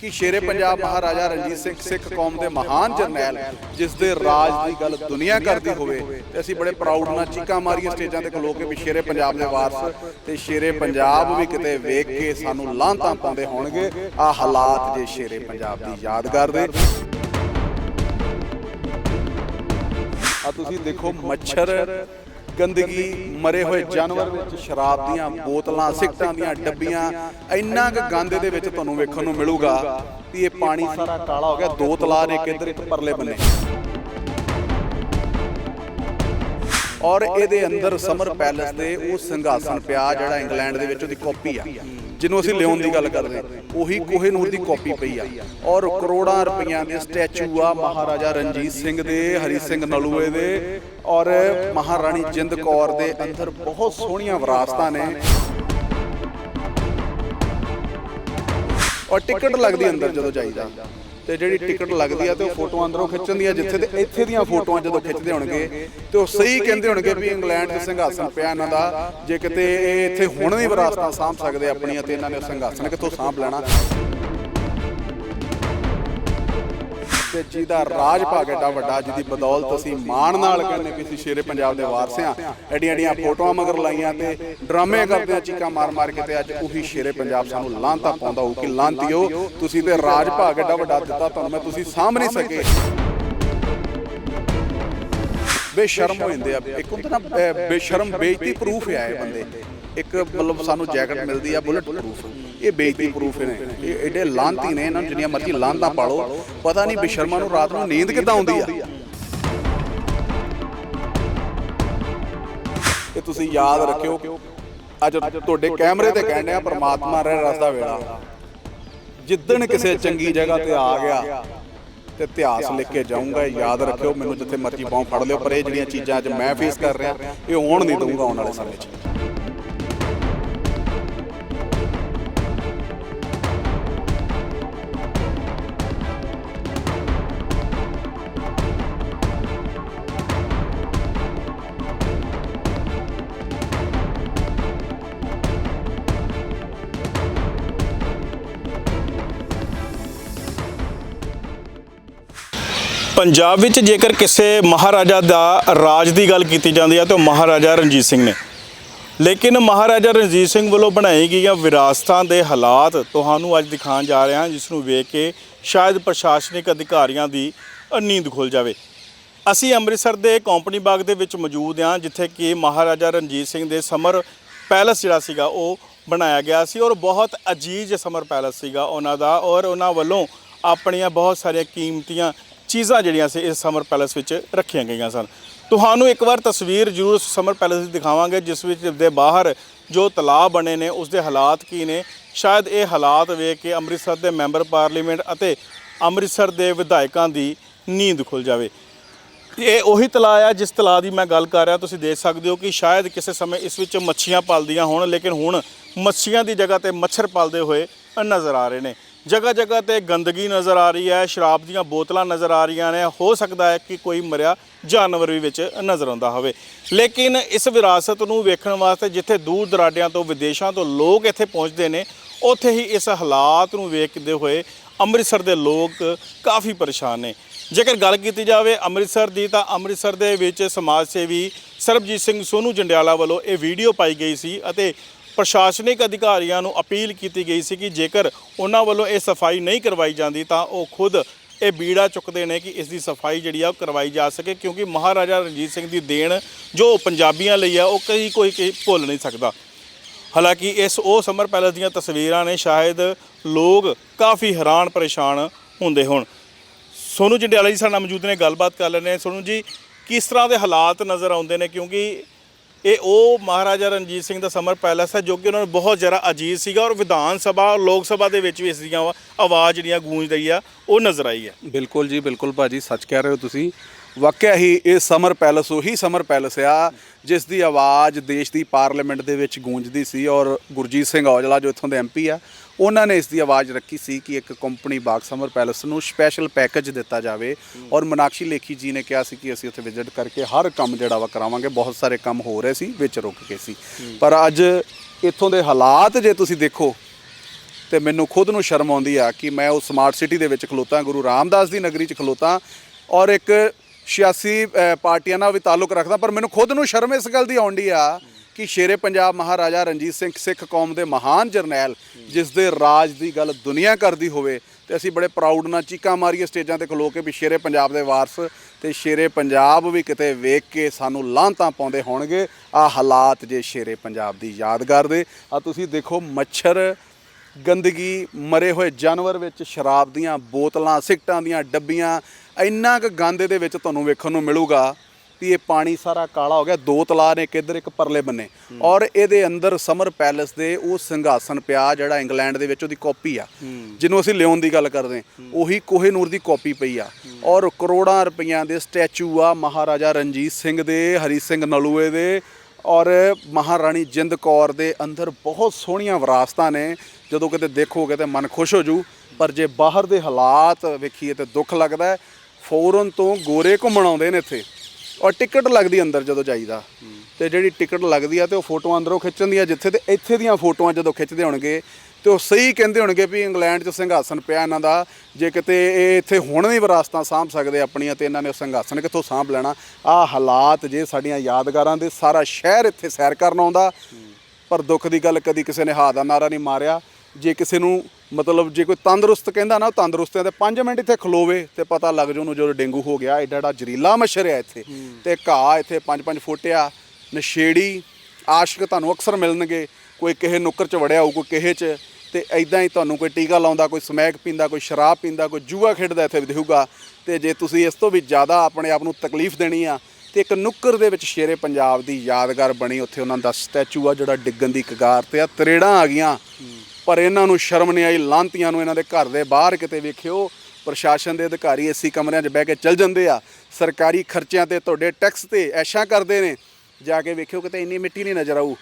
ਕਿ ਸ਼ੇਰੇ ਪੰਜਾਬ ਮਹਾਰਾਜਾ ਰਣਜੀਤ ਸਿੰਘ ਸਿੱਖ ਕੌਮ ਦੇ ਮਹਾਨ ਜਰਨੈਲ ਜਿਸ ਦੇ ਰਾਜ ਦੀ ਗੱਲ ਦੁਨੀਆ ਕਰਦੀ ਹੋਵੇ ਤੇ ਅਸੀਂ ਬੜੇ ਪ੍ਰਾਊਡ ਨਾਲ ਚੀਕਾਂ ਮਾਰੀਆਂ ਸਟੇਜਾਂ ਤੇ ਖਲੋ ਕੇ ਵੀ ਸ਼ੇਰੇ ਪੰਜਾਬ ਦੇ ਵਾਰਸ ਤੇ ਸ਼ੇਰੇ ਪੰਜਾਬ ਵੀ ਕਿਤੇ ਵੇਖ ਕੇ ਸਾਨੂੰ ਲਾਂਤਾਂ ਪਾਉਂਦੇ ਹੋਣਗੇ। ਆ ਹਾਲਾਤ ਜੇ ਸ਼ੇਰੇ ਪੰਜਾਬ ਦੀ। ਯਾਦਗਾਰ ਦੇ। ਆ ਤੁਸੀਂ ਦੇਖੋ ਮੱਛਰ ਗੰਦਗੀ, ਮਰੇ ਹੋਏ ਜਾਨਵਰ ਵਿੱਚ ਸ਼ਰਾਬ ਦੀਆਂ ਬੋਤਲਾਂ ਸਿਗਟਾਂ ਦੀਆਂ ਡੱਬੀਆਂ, ਇੰਨਾ ਕੁ ਗੰਦ ਦੇ ਵਿੱਚ ਤੁਹਾਨੂੰ ਵੇਖਣ ਨੂੰ ਮਿਲੂਗਾ ਕਿ ਇਹ ਪਾਣੀ ਸਾਰਾ ਕਾਲਾ ਹੋ ਗਿਆ, ਦੋ ਤਲਾਅ ਨੇ ਇੱਕ ਇੱਕ ਪਰਲੇ ਬੰਨੇ। ਔਰ ਇਹਦੇ ਅੰਦਰ ਸਮਰ ਪੈਲੇਸ ਦੇ ਉਹ ਸਿੰਘਾਸਨ ਪਿਆ ਜਿਹੜਾ ਇੰਗਲੈਂਡ ਦੇ ਵਿੱਚ ਉਹਦੀ ਕਾਪੀ ਆ। ਜਿਹਨੂੰ ਅਸੀਂ ਲਿਆਉਣ ਦੀ ਗੱਲ ਕਰਦੇ ਉਹੀ ਕੋਹੇ ਨੂਰ ਦੀ ਕਾਪੀ ਪਈ ਆ। ਔਰ ਕਰੋੜਾਂ ਰੁਪਈਆਂ ਦੇ ਸਟੈਚੂ ਆ ਮਹਾਰਾਜਾ ਰਣਜੀਤ ਸਿੰਘ ਦੇ ਹਰੀ ਸਿੰਘ ਨਲੂਏ ਦੇ ਔਰ ਮਹਾਰਾਣੀ ਜਿੰਦ ਕੌਰ ਦੇ ਅੰਦਰ ਬਹੁਤ ਸੋਹਣੀਆਂ ਵਿਰਾਸਤਾਂ ਨੇ। ਔਰ ਟਿਕਟ ਲੱਗਦੀ ਅੰਦਰ ਜਦੋਂ ਜਾਈਦਾ। ਤੇ ਜਿਹੜੀ ਟਿਕਟ ਲੱਗਦੀ ਆ ਤੇ ਉਹ ਫੋਟੋਆਂ ਅੰਦਰੋਂ ਖਿੱਚਣ ਦੀਆਂ ਜਿੱਥੇ ਤੇ ਇੱਥੇ ਦੀਆਂ ਫੋਟੋਆਂ ਜਦੋਂ ਖਿੱਚਦੇ ਹੋਣਗੇ ਤੇ ਉਹ ਸਹੀ ਕਹਿੰਦੇ ਹੋਣਗੇ ਵੀ ਇੰਗਲੈਂਡ 'ਚ ਸਿੰਘਾਸਨ ਪਿਆ ਇਹਨਾਂ ਦਾ ਜੇ ਕਿਤੇ ਇਹ ਇੱਥੇ ਹੁਣ ਵੀ ਵਿਰਾਸਤਾਂ ਸਾਂਭ ਸਕਦੇ ਆਪਣੀਆਂ ਤੇ ਇਹਨਾਂ ਨੇ ਸਿੰਘਾਸਨ ਕਿੱਥੋਂ ਸਾਂਭ ਲੈਣਾ। ਤੇ ਜਿਹਦਾ ਰਾਜ ਭਾਗ ਐਡਾ ਵੱਡਾ, ਜਿਹਦੀ ਬਦੌਲਤ ਅਸੀਂ ਮਾਣ ਨਾਲ ਕਹਿੰਦੇ ਕਿ ਅਸੀਂ ਸ਼ੇਰੇ ਪੰਜਾਬ ਦੇ ਵਾਰਸ ਆ ਐਡੀਆਂ ਐਡੀਆਂ ਫੋਟੋਆਂ ਮਗਰ ਲਾਈਆਂ ਤੇ ਡਰਾਮੇ ਕਰਦੇ ਆ, ਚੀਕਾਂ ਮਾਰ ਮਾਰ ਕੇ ਤੇ ਅੱਜ ਉਹੀ ਸ਼ੇਰੇ ਪੰਜਾਬ ਸਾਨੂੰ ਲਾਂਤਾ ਪਾਉਂਦਾ ਹੋਊ ਕਿ ਲਾਂਤੀਓ ਤੁਸੀਂ ਤੇ ਰਾਜ ਭਾਗ ਏਡਾ ਵੱਡਾ ਦਿੱਤਾ ਤੁਹਾਨੂੰ, ਮੈਂ ਤੁਸੀਂ ਸਾਂਭ ਨਹੀਂ ਸਕੇ। ਬੇਸ਼ਰਮ ਹੋ ਜਾਂਦੇ ਆ। ਇੱਕ ਹੁੰਦਾ ਨਾ ਬੇਸ਼ਰਮ, ਬੇਇੱਜ਼ਤੀ ਪ੍ਰੂਫ ਹੈ ਇਹ ਬੰਦੇ। ਇੱਕ ਮਤਲਬ ਸਾਨੂੰ ਜੈਕਟ ਮਿਲਦੀ ਆ ਬੁਲਟ ਪ੍ਰੂਫ ਇਹ ਬੇਇੱਜ਼ਤੀ ਪ੍ਰੂਫ ਨੇ। ਇਹ ਐਡੇ ਲਾਂਤੀ ਨੇ ਇਹਨਾਂ ਨੂੰ, ਜਿੰਨੀਆਂ ਮਰਜ਼ੀ ਲਾਂਤਾਂ ਪਾਲੋ। ਪਤਾ ਨਹੀਂ ਬੇਸ਼ਰਮਾਂ ਨੂੰ ਰਾਤ ਨੂੰ ਨੀਂਦ ਕਿੱਦਾਂ ਆਉਂਦੀ ਆ। ਇਹ ਤੁਸੀਂ ਯਾਦ ਰੱਖਿਓ, ਅੱਜ ਤੁਹਾਡੇ ਕੈਮਰੇ ਤੇ ਕਹਿੰਦੇ ਆ ਪਰਮਾਤਮਾ ਰਹਿ ਰਸਦਾ ਵੇਲਾ। ਜਿੱਦਣ ਕਿਸੇ ਚੰਗੀ ਜਗ੍ਹਾ ਤੇ ਆ ਗਿਆ ਤੇ ਇਤਿਹਾਸ ਲਿਖ ਕੇ ਜਾਊਂਗਾ ਯਾਦ ਰੱਖਿਓ, ਮੈਨੂੰ ਜਿੱਥੇ ਮਰਜ਼ੀ ਪਾਉਂ ਫੜ ਲਿਓ, ਪਰ ਇਹ ਜਿਹੜੀਆਂ ਚੀਜ਼ਾਂ ਅੱਜ ਮੈਂ ਫੇਸ ਕਰ ਰਿਹਾ, ਇਹ ਹੋਣ ਨਹੀਂ ਦਊਂਗਾ ਆਉਣ ਵਾਲੇ ਸਮੇਂ 'ਚ। ਪੰਜਾਬ ਵਿੱਚ ਜੇਕਰ ਕਿਸੇ ਮਹਾਰਾਜਾ ਦਾ ਰਾਜ ਦੀ ਗੱਲ ਕੀਤੀ ਜਾਂਦੀ ਹੈ ਤਾਂ ਉਹ ਮਹਾਰਾਜਾ ਰਣਜੀਤ ਸਿੰਘ ਨੇ। ਲੇਕਿਨ ਮਹਾਰਾਜਾ ਰਣਜੀਤ ਸਿੰਘ ਵੱਲੋਂ ਬਣਾਈ ਗਈਆਂ ਵਿਰਾਸਤਾਂ ਦੇ ਹਾਲਾਤ ਤੁਹਾਨੂੰ ਅੱਜ ਦਿਖਾਉਣ ਜਾ ਰਹੇ ਹਾਂ ਜਿਸ ਨੂੰ ਵੇਖ ਕੇ ਸ਼ਾਇਦ ਪ੍ਰਸ਼ਾਸਨਿਕ ਅਧਿਕਾਰੀਆਂ ਦੀ ਨੀਂਦ ਖੁੱਲ ਜਾਵੇ। ਅਸੀਂ ਅੰਮ੍ਰਿਤਸਰ ਦੇ ਕੰਪਨੀ ਬਾਗ ਦੇ ਵਿੱਚ ਮੌਜੂਦ ਹਾਂ, ਜਿੱਥੇ ਕਿ ਮਹਾਰਾਜਾ ਰਣਜੀਤ ਸਿੰਘ ਦੇ ਸਮਰ ਪੈਲਸ ਜਿਹੜਾ ਸੀਗਾ, ਉਹ ਬਣਾਇਆ ਗਿਆ ਸੀ ਔਰ ਬਹੁਤ ਅਜੀਜ਼ ਸਮਰ ਪੈਲਸ ਸੀਗਾ ਉਹਨਾਂ ਦਾ ਔਰ ਉਹਨਾਂ ਵੱਲੋਂ ਆਪਣੀਆਂ ਬਹੁਤ ਸਾਰੀਆਂ ਕੀਮਤੀਆਂ ਚੀਜ਼ਾਂ ਜਿਹੜੀਆਂ ਸੀ ਇਸ ਸਮਰ ਪੈਲੇਸ ਵਿੱਚ ਰੱਖੀਆਂ ਗਈਆਂ ਸਨ। ਤੁਹਾਨੂੰ ਇੱਕ ਵਾਰ ਤਸਵੀਰ ਜ਼ਰੂਰ ਸਮਰ ਪੈਲੇਸ ਦੀ ਦਿਖਾਵਾਂਗੇ, ਜਿਸ ਵਿੱਚ ਦੇ ਬਾਹਰ ਜੋ ਤਲਾਅ ਬਣੇ ਨੇ ਉਸ ਦੇ ਹਾਲਾਤ ਕੀ ਨੇ। ਸ਼ਾਇਦ ਇਹ ਹਾਲਾਤ ਵੇਖ ਕੇ ਅੰਮ੍ਰਿਤਸਰ ਦੇ ਮੈਂਬਰ ਪਾਰਲੀਮੈਂਟ ਅਤੇ ਅੰਮ੍ਰਿਤਸਰ ਦੇ ਵਿਧਾਇਕਾਂ ਦੀ ਨੀਂਦ ਖੁੱਲ ਜਾਵੇ। ਇਹ ਉਹੀ ਤਲਾਅ ਆ, ਜਿਸ ਤਲਾਅ ਦੀ ਮੈਂ ਗੱਲ ਕਰ ਰਿਹਾ, ਤੁਸੀਂ ਦੇਖ ਸਕਦੇ ਹੋ ਕਿ ਸ਼ਾਇਦ ਕਿਸੇ ਸਮੇਂ ਇਸ ਵਿੱਚ ਮੱਛੀਆਂ ਪਲਦੀਆਂ ਹੋਣ, ਲੇਕਿਨ ਹੁਣ ਮੱਛੀਆਂ ਦੀ ਜਗ੍ਹਾ ਤੇ ਮੱਛਰ ਪਲਦੇ ਹੋਏ ਨਜ਼ਰ ਆ ਰਹੇ ਨੇ। ਜਗ੍ਹਾ ਜਗ੍ਹਾ ਤੇ ਗੰਦਗੀ ਨਜ਼ਰ ਆ ਰਹੀ ਹੈ, ਸ਼ਰਾਬ ਦੀਆਂ ਬੋਤਲਾਂ ਨਜ਼ਰ ਆ ਰਹੀਆਂ ਨੇ। ਹੋ ਸਕਦਾ ਹੈ ਕਿ ਕੋਈ ਮਰਿਆ ਜਾਨਵਰ ਵੀ ਵਿੱਚ ਨਜ਼ਰ ਆਉਂਦਾ ਹੋਵੇ। ਲੇਕਿਨ ਇਸ ਵਿਰਾਸਤ ਨੂੰ ਵੇਖਣ ਵਾਸਤੇ ਜਿੱਥੇ ਦੂਰ ਦਰਾਡਿਆਂ ਤੋਂ ਵਿਦੇਸ਼ਾਂ ਤੋਂ ਲੋਕ ਇੱਥੇ ਪਹੁੰਚਦੇ ਨੇ, ਉੱਥੇ ਹੀ ਇਸ ਹਾਲਾਤ ਨੂੰ ਵੇਖਦੇ ਹੋਏ ਅੰਮ੍ਰਿਤਸਰ ਦੇ ਲੋਕ ਕਾਫੀ ਪਰੇਸ਼ਾਨ ਨੇ। ਜੇਕਰ ਗੱਲ ਕੀਤੀ ਜਾਵੇ ਅੰਮ੍ਰਿਤਸਰ ਦੀ ਤਾਂ ਅੰਮ੍ਰਿਤਸਰ ਦੇ ਵਿੱਚ ਸਮਾਜ ਸੇਵੀ ਸਰਬਜੀਤ ਸਿੰਘ ਸੋਨੂ ਜੰਡਿਆਲਾ ਵੱਲੋਂ ਇਹ ਵੀਡੀਓ ਪਾਈ ਗਈ ਸੀ ਅਤੇ ਪ੍ਰਸ਼ਾਸਨਿਕ ਅਧਿਕਾਰੀਆਂ ਨੂੰ ਅਪੀਲ ਕੀਤੀ ਗਈ ਸੀ ਕਿ ਜੇਕਰ ਉਹਨਾਂ ਵੱਲੋਂ ਇਹ ਸਫ਼ਾਈ ਨਹੀਂ ਕਰਵਾਈ ਜਾਂਦੀ ਤਾਂ ਉਹ ਖੁਦ ਇਹ ਬੀੜਾ ਚੁੱਕਦੇ ਨੇ ਕਿ ਇਸ ਦੀ ਸਫ਼ਾਈ ਜਿਹੜੀ ਆ ਉਹ ਕਰਵਾਈ ਜਾ ਸਕੇ, ਕਿਉਂਕਿ ਮਹਾਰਾਜਾ ਰਣਜੀਤ ਸਿੰਘ ਦੀ ਦੇਣ ਜੋ ਪੰਜਾਬੀਆਂ ਲਈ ਆ, ਉਹ ਕਈ ਕੋਈ ਭੁੱਲ ਨਹੀਂ ਸਕਦਾ। ਹਾਲਾਂਕਿ ਇਸ ਉਹ ਸਮਰ ਪੈਲਸ ਦੀਆਂ ਤਸਵੀਰਾਂ ਨੇ ਸ਼ਾਇਦ ਲੋਕ ਕਾਫੀ ਹੈਰਾਨ ਪਰੇਸ਼ਾਨ ਹੁੰਦੇ ਹੋਣ। ਸੋਨੂ ਜੰਡਿਆਲਾ ਜੀ, ਸਾਡੇ ਨਾਲ ਮੌਜੂਦ ਨੇ, ਗੱਲਬਾਤ ਕਰ ਲੈਂਦੇ ਹਾਂ। ਸੋਨੂ ਜੀ, ਕਿਸ ਤਰ੍ਹਾਂ ਦੇ ਹਾਲਾਤ ਨਜ਼ਰ ਆਉਂਦੇ ਨੇ? ਕਿਉਂਕਿ ਇਹ ਉਹ ਮਹਾਰਾਜਾ ਰਣਜੀਤ ਸਿੰਘ ਦਾ ਸਮਰ ਪੈਲਸ ਹੈ ਜੋ ਕਿ ਉਹਨਾਂ ਨੂੰ ਬਹੁਤ ਜ਼ਿਆਦਾ ਅਜੀਜ਼ ਸੀਗਾ ਔਰ ਵਿਧਾਨ ਸਭਾ ਲੋਕ ਸਭਾ ਦੇ ਵਿੱਚ ਵੀ ਇਸ ਦੀਆਂ ਆਵਾਜ਼ ਜਿਹੜੀਆਂ ਗੂੰਜ ਰਹੀ ਆ, ਉਹ ਨਜ਼ਰ ਆਈ ਹੈ। ਬਿਲਕੁਲ ਜੀ, ਬਿਲਕੁਲ ਭਾਜੀ, ਸੱਚ ਕਹਿ ਰਹੇ ਹੋ ਤੁਸੀਂ। ਵਾਕਿਆ ਹੀ ਇਹ ਸਮਰ ਪੈਲਸ, ਉਹੀ ਸਮਰ ਪੈਲਸ ਆ, ਜਿਸ ਦੀ ਆਵਾਜ਼ ਦੇਸ਼ ਦੀ ਪਾਰਲੀਮੈਂਟ ਦੇ ਵਿੱਚ ਗੂੰਜਦੀ ਸੀ ਔਰ ਗੁਰਜੀਤ ਸਿੰਘ ਔਜਲਾ ਜੋ ਇੱਥੋਂ ਦੇ ਐਮਪੀ ਆ, ਉਹਨਾਂ ਨੇ ਇਸ ਦੀ ਆਵਾਜ਼ ਰੱਖੀ ਸੀ ਕਿ ਇੱਕ ਕੰਪਨੀ ਬਾਗ ਸਮਰ ਪੈਲਸ ਨੂੰ ਸਪੈਸ਼ਲ ਪੈਕੇਜ ਦਿੱਤਾ ਜਾਵੇ ਔਰ ਮਨਾਕਸ਼ੀ ਲੇਖੀ ਜੀ ਨੇ ਕਿਹਾ ਸੀ ਕਿ ਅਸੀਂ ਉੱਥੇ ਵਿਜ਼ਿਟ ਕਰਕੇ ਹਰ ਕੰਮ ਜਿਹੜਾ ਵਾ ਕਰਾਵਾਂਗੇ, ਬਹੁਤ ਸਾਰੇ ਕੰਮ ਹੋ ਰਹੇ ਸੀ, ਵਿੱਚ ਰੁਕ ਗਏ ਸੀ। ਪਰ ਅੱਜ ਇੱਥੋਂ ਦੇ ਹਾਲਾਤ ਜੇ ਤੁਸੀਂ ਦੇਖੋ, ਤੇ ਮੈਨੂੰ ਖੁਦ ਨੂੰ ਸ਼ਰਮ ਆਉਂਦੀ ਆ ਕਿ ਮੈਂ ਉਹ ਸਮਾਰਟ ਸਿਟੀ ਦੇ ਵਿੱਚ ਖਲੋਤਾ, ਗੁਰੂ ਰਾਮਦਾਸ ਦੀ ਨਗਰੀ 'ਚ ਖਲੋਤਾ ਔਰ ਇੱਕ 86 ਪਾਰਟੀਆਂ ਨਾਲ ਵੀ ਤਾਲੁਕ ਰੱਖਦਾ, ਪਰ ਮੈਨੂੰ ਖੁਦ ਨੂੰ ਸ਼ਰਮ ਇਸ ਗੱਲ ਦੀ ਆਉਂਦੀ ਆ ਕਿ ਸ਼ੇਰੇ ਪੰਜਾਬ ਮਹਾਰਾਜਾ ਰਣਜੀਤ ਸਿੰਘ ਸਿੱਖ ਕੌਮ ਦੇ ਮਹਾਨ ਜਰਨੈਲ, ਜਿਸ ਦੇ ਰਾਜ ਦੀ ਗੱਲ ਦੁਨੀਆ ਕਰਦੀ ਹੋਵੇ, ਤੇ ਅਸੀਂ ਬੜੇ ਪ੍ਰਾਊਡ ਨਾਲ ਚੀਕਾਂ ਮਾਰੀਏ ਸਟੇਜਾਂ ਤੇ ਖਲੋ ਕੇ ਵੀ ਸ਼ੇਰੇ ਪੰਜਾਬ ਦੇ ਵਾਰਸ ਤੇ ਸ਼ੇਰੇ ਪੰਜਾਬ ਵੀ ਕਿਤੇ ਵੇਖ ਕੇ ਸਾਨੂੰ ਲਾਂਤਾਂ ਪਾਉਂਦੇ ਹੋਣਗੇ। ਆ ਹਾਲਾਤ ਜੇ ਸ਼ੇਰੇ ਪੰਜਾਬ ਦੀ ਯਾਦਗਾਰ ਦੇ। ਆ ਤੁਸੀਂ ਦੇਖੋ ਮੱਛਰ, ਗੰਦਗੀ, ਮਰੇ ਹੋਏ ਜਾਨਵਰ ਵਿੱਚ ਸ਼ਰਾਬ ਦੀਆਂ ਬੋਤਲਾਂ, ਸਿਗਟਾਂ ਦੀਆਂ ਡੱਬੀਆਂ ਇੰਨਾ ਕੁ ਗੰਦ ਦੇ ਵਿੱਚ ਤੁਹਾਨੂੰ ਵੇਖਣ ਨੂੰ ਮਿਲੂਗਾ ਵੀ ਇਹ ਪਾਣੀ ਸਾਰਾ ਕਾਲਾ ਹੋ ਗਿਆ ਦੋ ਤਲਾਅ ਨੇ ਇੱਕ ਇੱਧਰ ਇੱਕ ਪਰਲੇ ਬੰਨੇ। ਔਰ ਇਹਦੇ ਅੰਦਰ ਸਮਰ ਪੈਲੇਸ ਦੇ ਉਹ ਸਿੰਘਾਸਨ ਪਿਆ ਜਿਹੜਾ ਇੰਗਲੈਂਡ ਦੇ ਵਿੱਚ ਉਹਦੀ ਕਾਪੀ ਆ। ਜਿਹਨੂੰ ਅਸੀਂ ਲਿਓਨ ਦੀ ਗੱਲ ਕਰਦੇ ਉਹੀ ਕੋਹੇ ਨੂਰ ਦੀ ਕਾਪੀ ਪਈ ਆ। ਔਰ ਕਰੋੜਾਂ ਰੁਪਈਆਂ ਦੇ ਸਟੈਚੂ ਆ ਮਹਾਰਾਜਾ ਰਣਜੀਤ ਸਿੰਘ ਦੇ ਹਰੀ ਸਿੰਘ ਨਲੂਏ ਦੇ ਔਰ ਮਹਾਰਾਣੀ ਜਿੰਦ ਕੌਰ ਦੇ ਅੰਦਰ ਬਹੁਤ ਸੋਹਣੀਆਂ ਵਿਰਾਸਤਾਂ ਨੇ। ਜਦੋਂ ਕਿਤੇ ਦੇਖੋਗੇ ਤੇ ਮਨ ਖੁਸ਼ ਹੋ ਜੂ। ਪਰ ਜੇ ਬਾਹਰ ਦੇ ਹਾਲਾਤ ਵੇਖੀਏ ਤੇ ਦੁੱਖ ਲੱਗਦਾ ਹੈ। ਫੌਰਨ ਤੋਂ ਗੋਰੇ ਘੁੰਮਣ ਆਉਂਦੇ ਨੇ ਇੱਥੇ। ਔਰ ਟਿਕਟ ਲੱਗਦੀ ਅੰਦਰ ਜਦੋਂ ਜਾਈਦਾ। ਤੇ ਜਿਹੜੀ ਟਿਕਟ ਲੱਗਦੀ ਆ ਤੇ ਉਹ ਫੋਟੋਆਂ ਅੰਦਰੋਂ ਖਿੱਚਣ ਦੀਆਂ ਜਿੱਥੇ ਤੇ ਇੱਥੇ ਦੀਆਂ ਫੋਟੋਆਂ ਜਦੋਂ ਖਿੱਚਦੇ ਹੋਣਗੇ, ਤੇ ਉਹ ਸਹੀ ਕਹਿੰਦੇ ਹੋਣਗੇ ਵੀ ਇੰਗਲੈਂਡ 'ਚ ਸੰਘਾਸਨ ਪਿਆ ਇਹਨਾਂ ਦਾ। ਜੇ ਕਿਤੇ ਇਹ ਇੱਥੇ ਹੁਣ ਵੀ ਵਿਰਾਸਤਾਂ ਸਾਂਭ ਸਕਦੇ ਆਪਣੀਆਂ, ਤੇ ਇਹਨਾਂ ਨੇ ਉਹ ਸੰਘਾਸਨ ਕਿੱਥੋਂ ਸਾਂਭ ਲੈਣਾ? ਆ ਹਾਲਾਤ ਜੇ ਸਾਡੀਆਂ ਯਾਦਗਾਰਾਂ ਦੇ ਸਾਰਾ ਸ਼ਹਿਰ ਇੱਥੇ ਸੈਰ ਕਰਨ ਆਉਂਦਾ। ਪਰ ਦੁੱਖ ਦੀ ਗੱਲ ਕਦੀ ਕਿਸੇ ਨੇ ਹਾ ਦਾ ਨਾਰਾ ਨਹੀਂ ਮਾਰਿਆ। ਜੇ ਕਿਸੇ ਨੂੰ ਮਤਲਬ ਜੇ ਕੋਈ ਤੰਦਰੁਸਤ ਕਹਿੰਦਾ ਨਾ ਉਹ ਤੰਦਰੁਸਤ ਹੈ ਤੇ 5 ਮਿੰਟ ਇੱਥੇ ਖਲੋਵੇ ਤੇ ਪਤਾ ਲੱਗ ਜੂ ਉਹਨੂੰ ਜਦੋਂ ਡੇਂਗੂ ਹੋ ਗਿਆ ਐਡਾ ਐਡਾ ਜ਼ਰੀਲਾ ਮੱਛਰ ਹੈ ਇੱਥੇ। ਤੇ ਘਾਹ ਇੱਥੇ 5-5 ਫੁੱਟ ਆ ਨਸ਼ੇੜੀ ਆਸ਼ਕ ਤੁਹਾਨੂੰ ਅਕਸਰ ਮਿਲਣਗੇ। ਕੋਈ ਕਿਸੇ ਨੁੱਕਰ 'ਚ ਵੜਿਆ ਹੋਊ ਕੋਈ ਕਿਸੇ 'ਚ ਤੇ ਐਦਾਂ ਹੀ ਤੁਹਾਨੂੰ ਕੋਈ ਟੀਕਾ ਲਾਉਂਦਾ ਕੋਈ ਸਮੈਕ ਪੀਂਦਾ ਕੋਈ ਸ਼ਰਾਬ ਪੀਂਦਾ ਕੋਈ ਜੂਆ ਖੇਡਦਾ ਇੱਥੇ ਦਿਖੂਗਾ। ਤੇ ਜੇ ਤੁਸੀਂ ਇਸ ਤੋਂ ਵੀ ਜ਼ਿਆਦਾ ਆਪਣੇ ਆਪ ਨੂੰ ਤਕਲੀਫ ਦੇਣੀ ਆ ਤੇ ਇੱਕ ਨੁੱਕਰ ਦੇ ਵਿੱਚ ਸ਼ੇਰੇ ਪੰਜਾਬ ਦੀ ਯਾਦਗਾਰ ਬਣੀ। ਉੱਥੇ ਉਹਨਾਂ ਦਾ ਸਟੈਚੂ ਆ ਜਿਹੜਾ ਡਿੱਗਣ ਦੀ ਕਗਾਰ ਤੇ ਆ ਤਰੇੜਾਂ ਆ ਗਈਆਂ। ਪਰ ਇਹਨਾਂ ਨੂੰ ਸ਼ਰਮ ਨਹੀਂ ਆਈ ਲਾਂਤੀਆਂ ਨੂੰ ਇਹਨਾਂ ਦੇ ਘਰ ਦੇ ਬਾਹਰ ਕਿਤੇ ਵੇਖਿਓ। ਪ੍ਰਸ਼ਾਸਨ ਦੇ ਅਧਿਕਾਰੀ ਏਸੀ ਕਮਰਿਆਂ 'ਚ ਬਹਿ ਕੇ ਚੱਲ ਜਾਂਦੇ ਆ। ਸਰਕਾਰੀ ਖਰਚਿਆਂ ਤੇ ਤੁਹਾਡੇ ਟੈਕਸ ਤੇ ਐਸ਼ਾਂ ਕਰਦੇ ਨੇ। ਜਾ ਕੇ ਵੇਖਿਓ ਕਿਤੇ ਇੰਨੀ ਮਿੱਟੀ ਨਹੀਂ ਨਜ਼ਰ ਆਊ।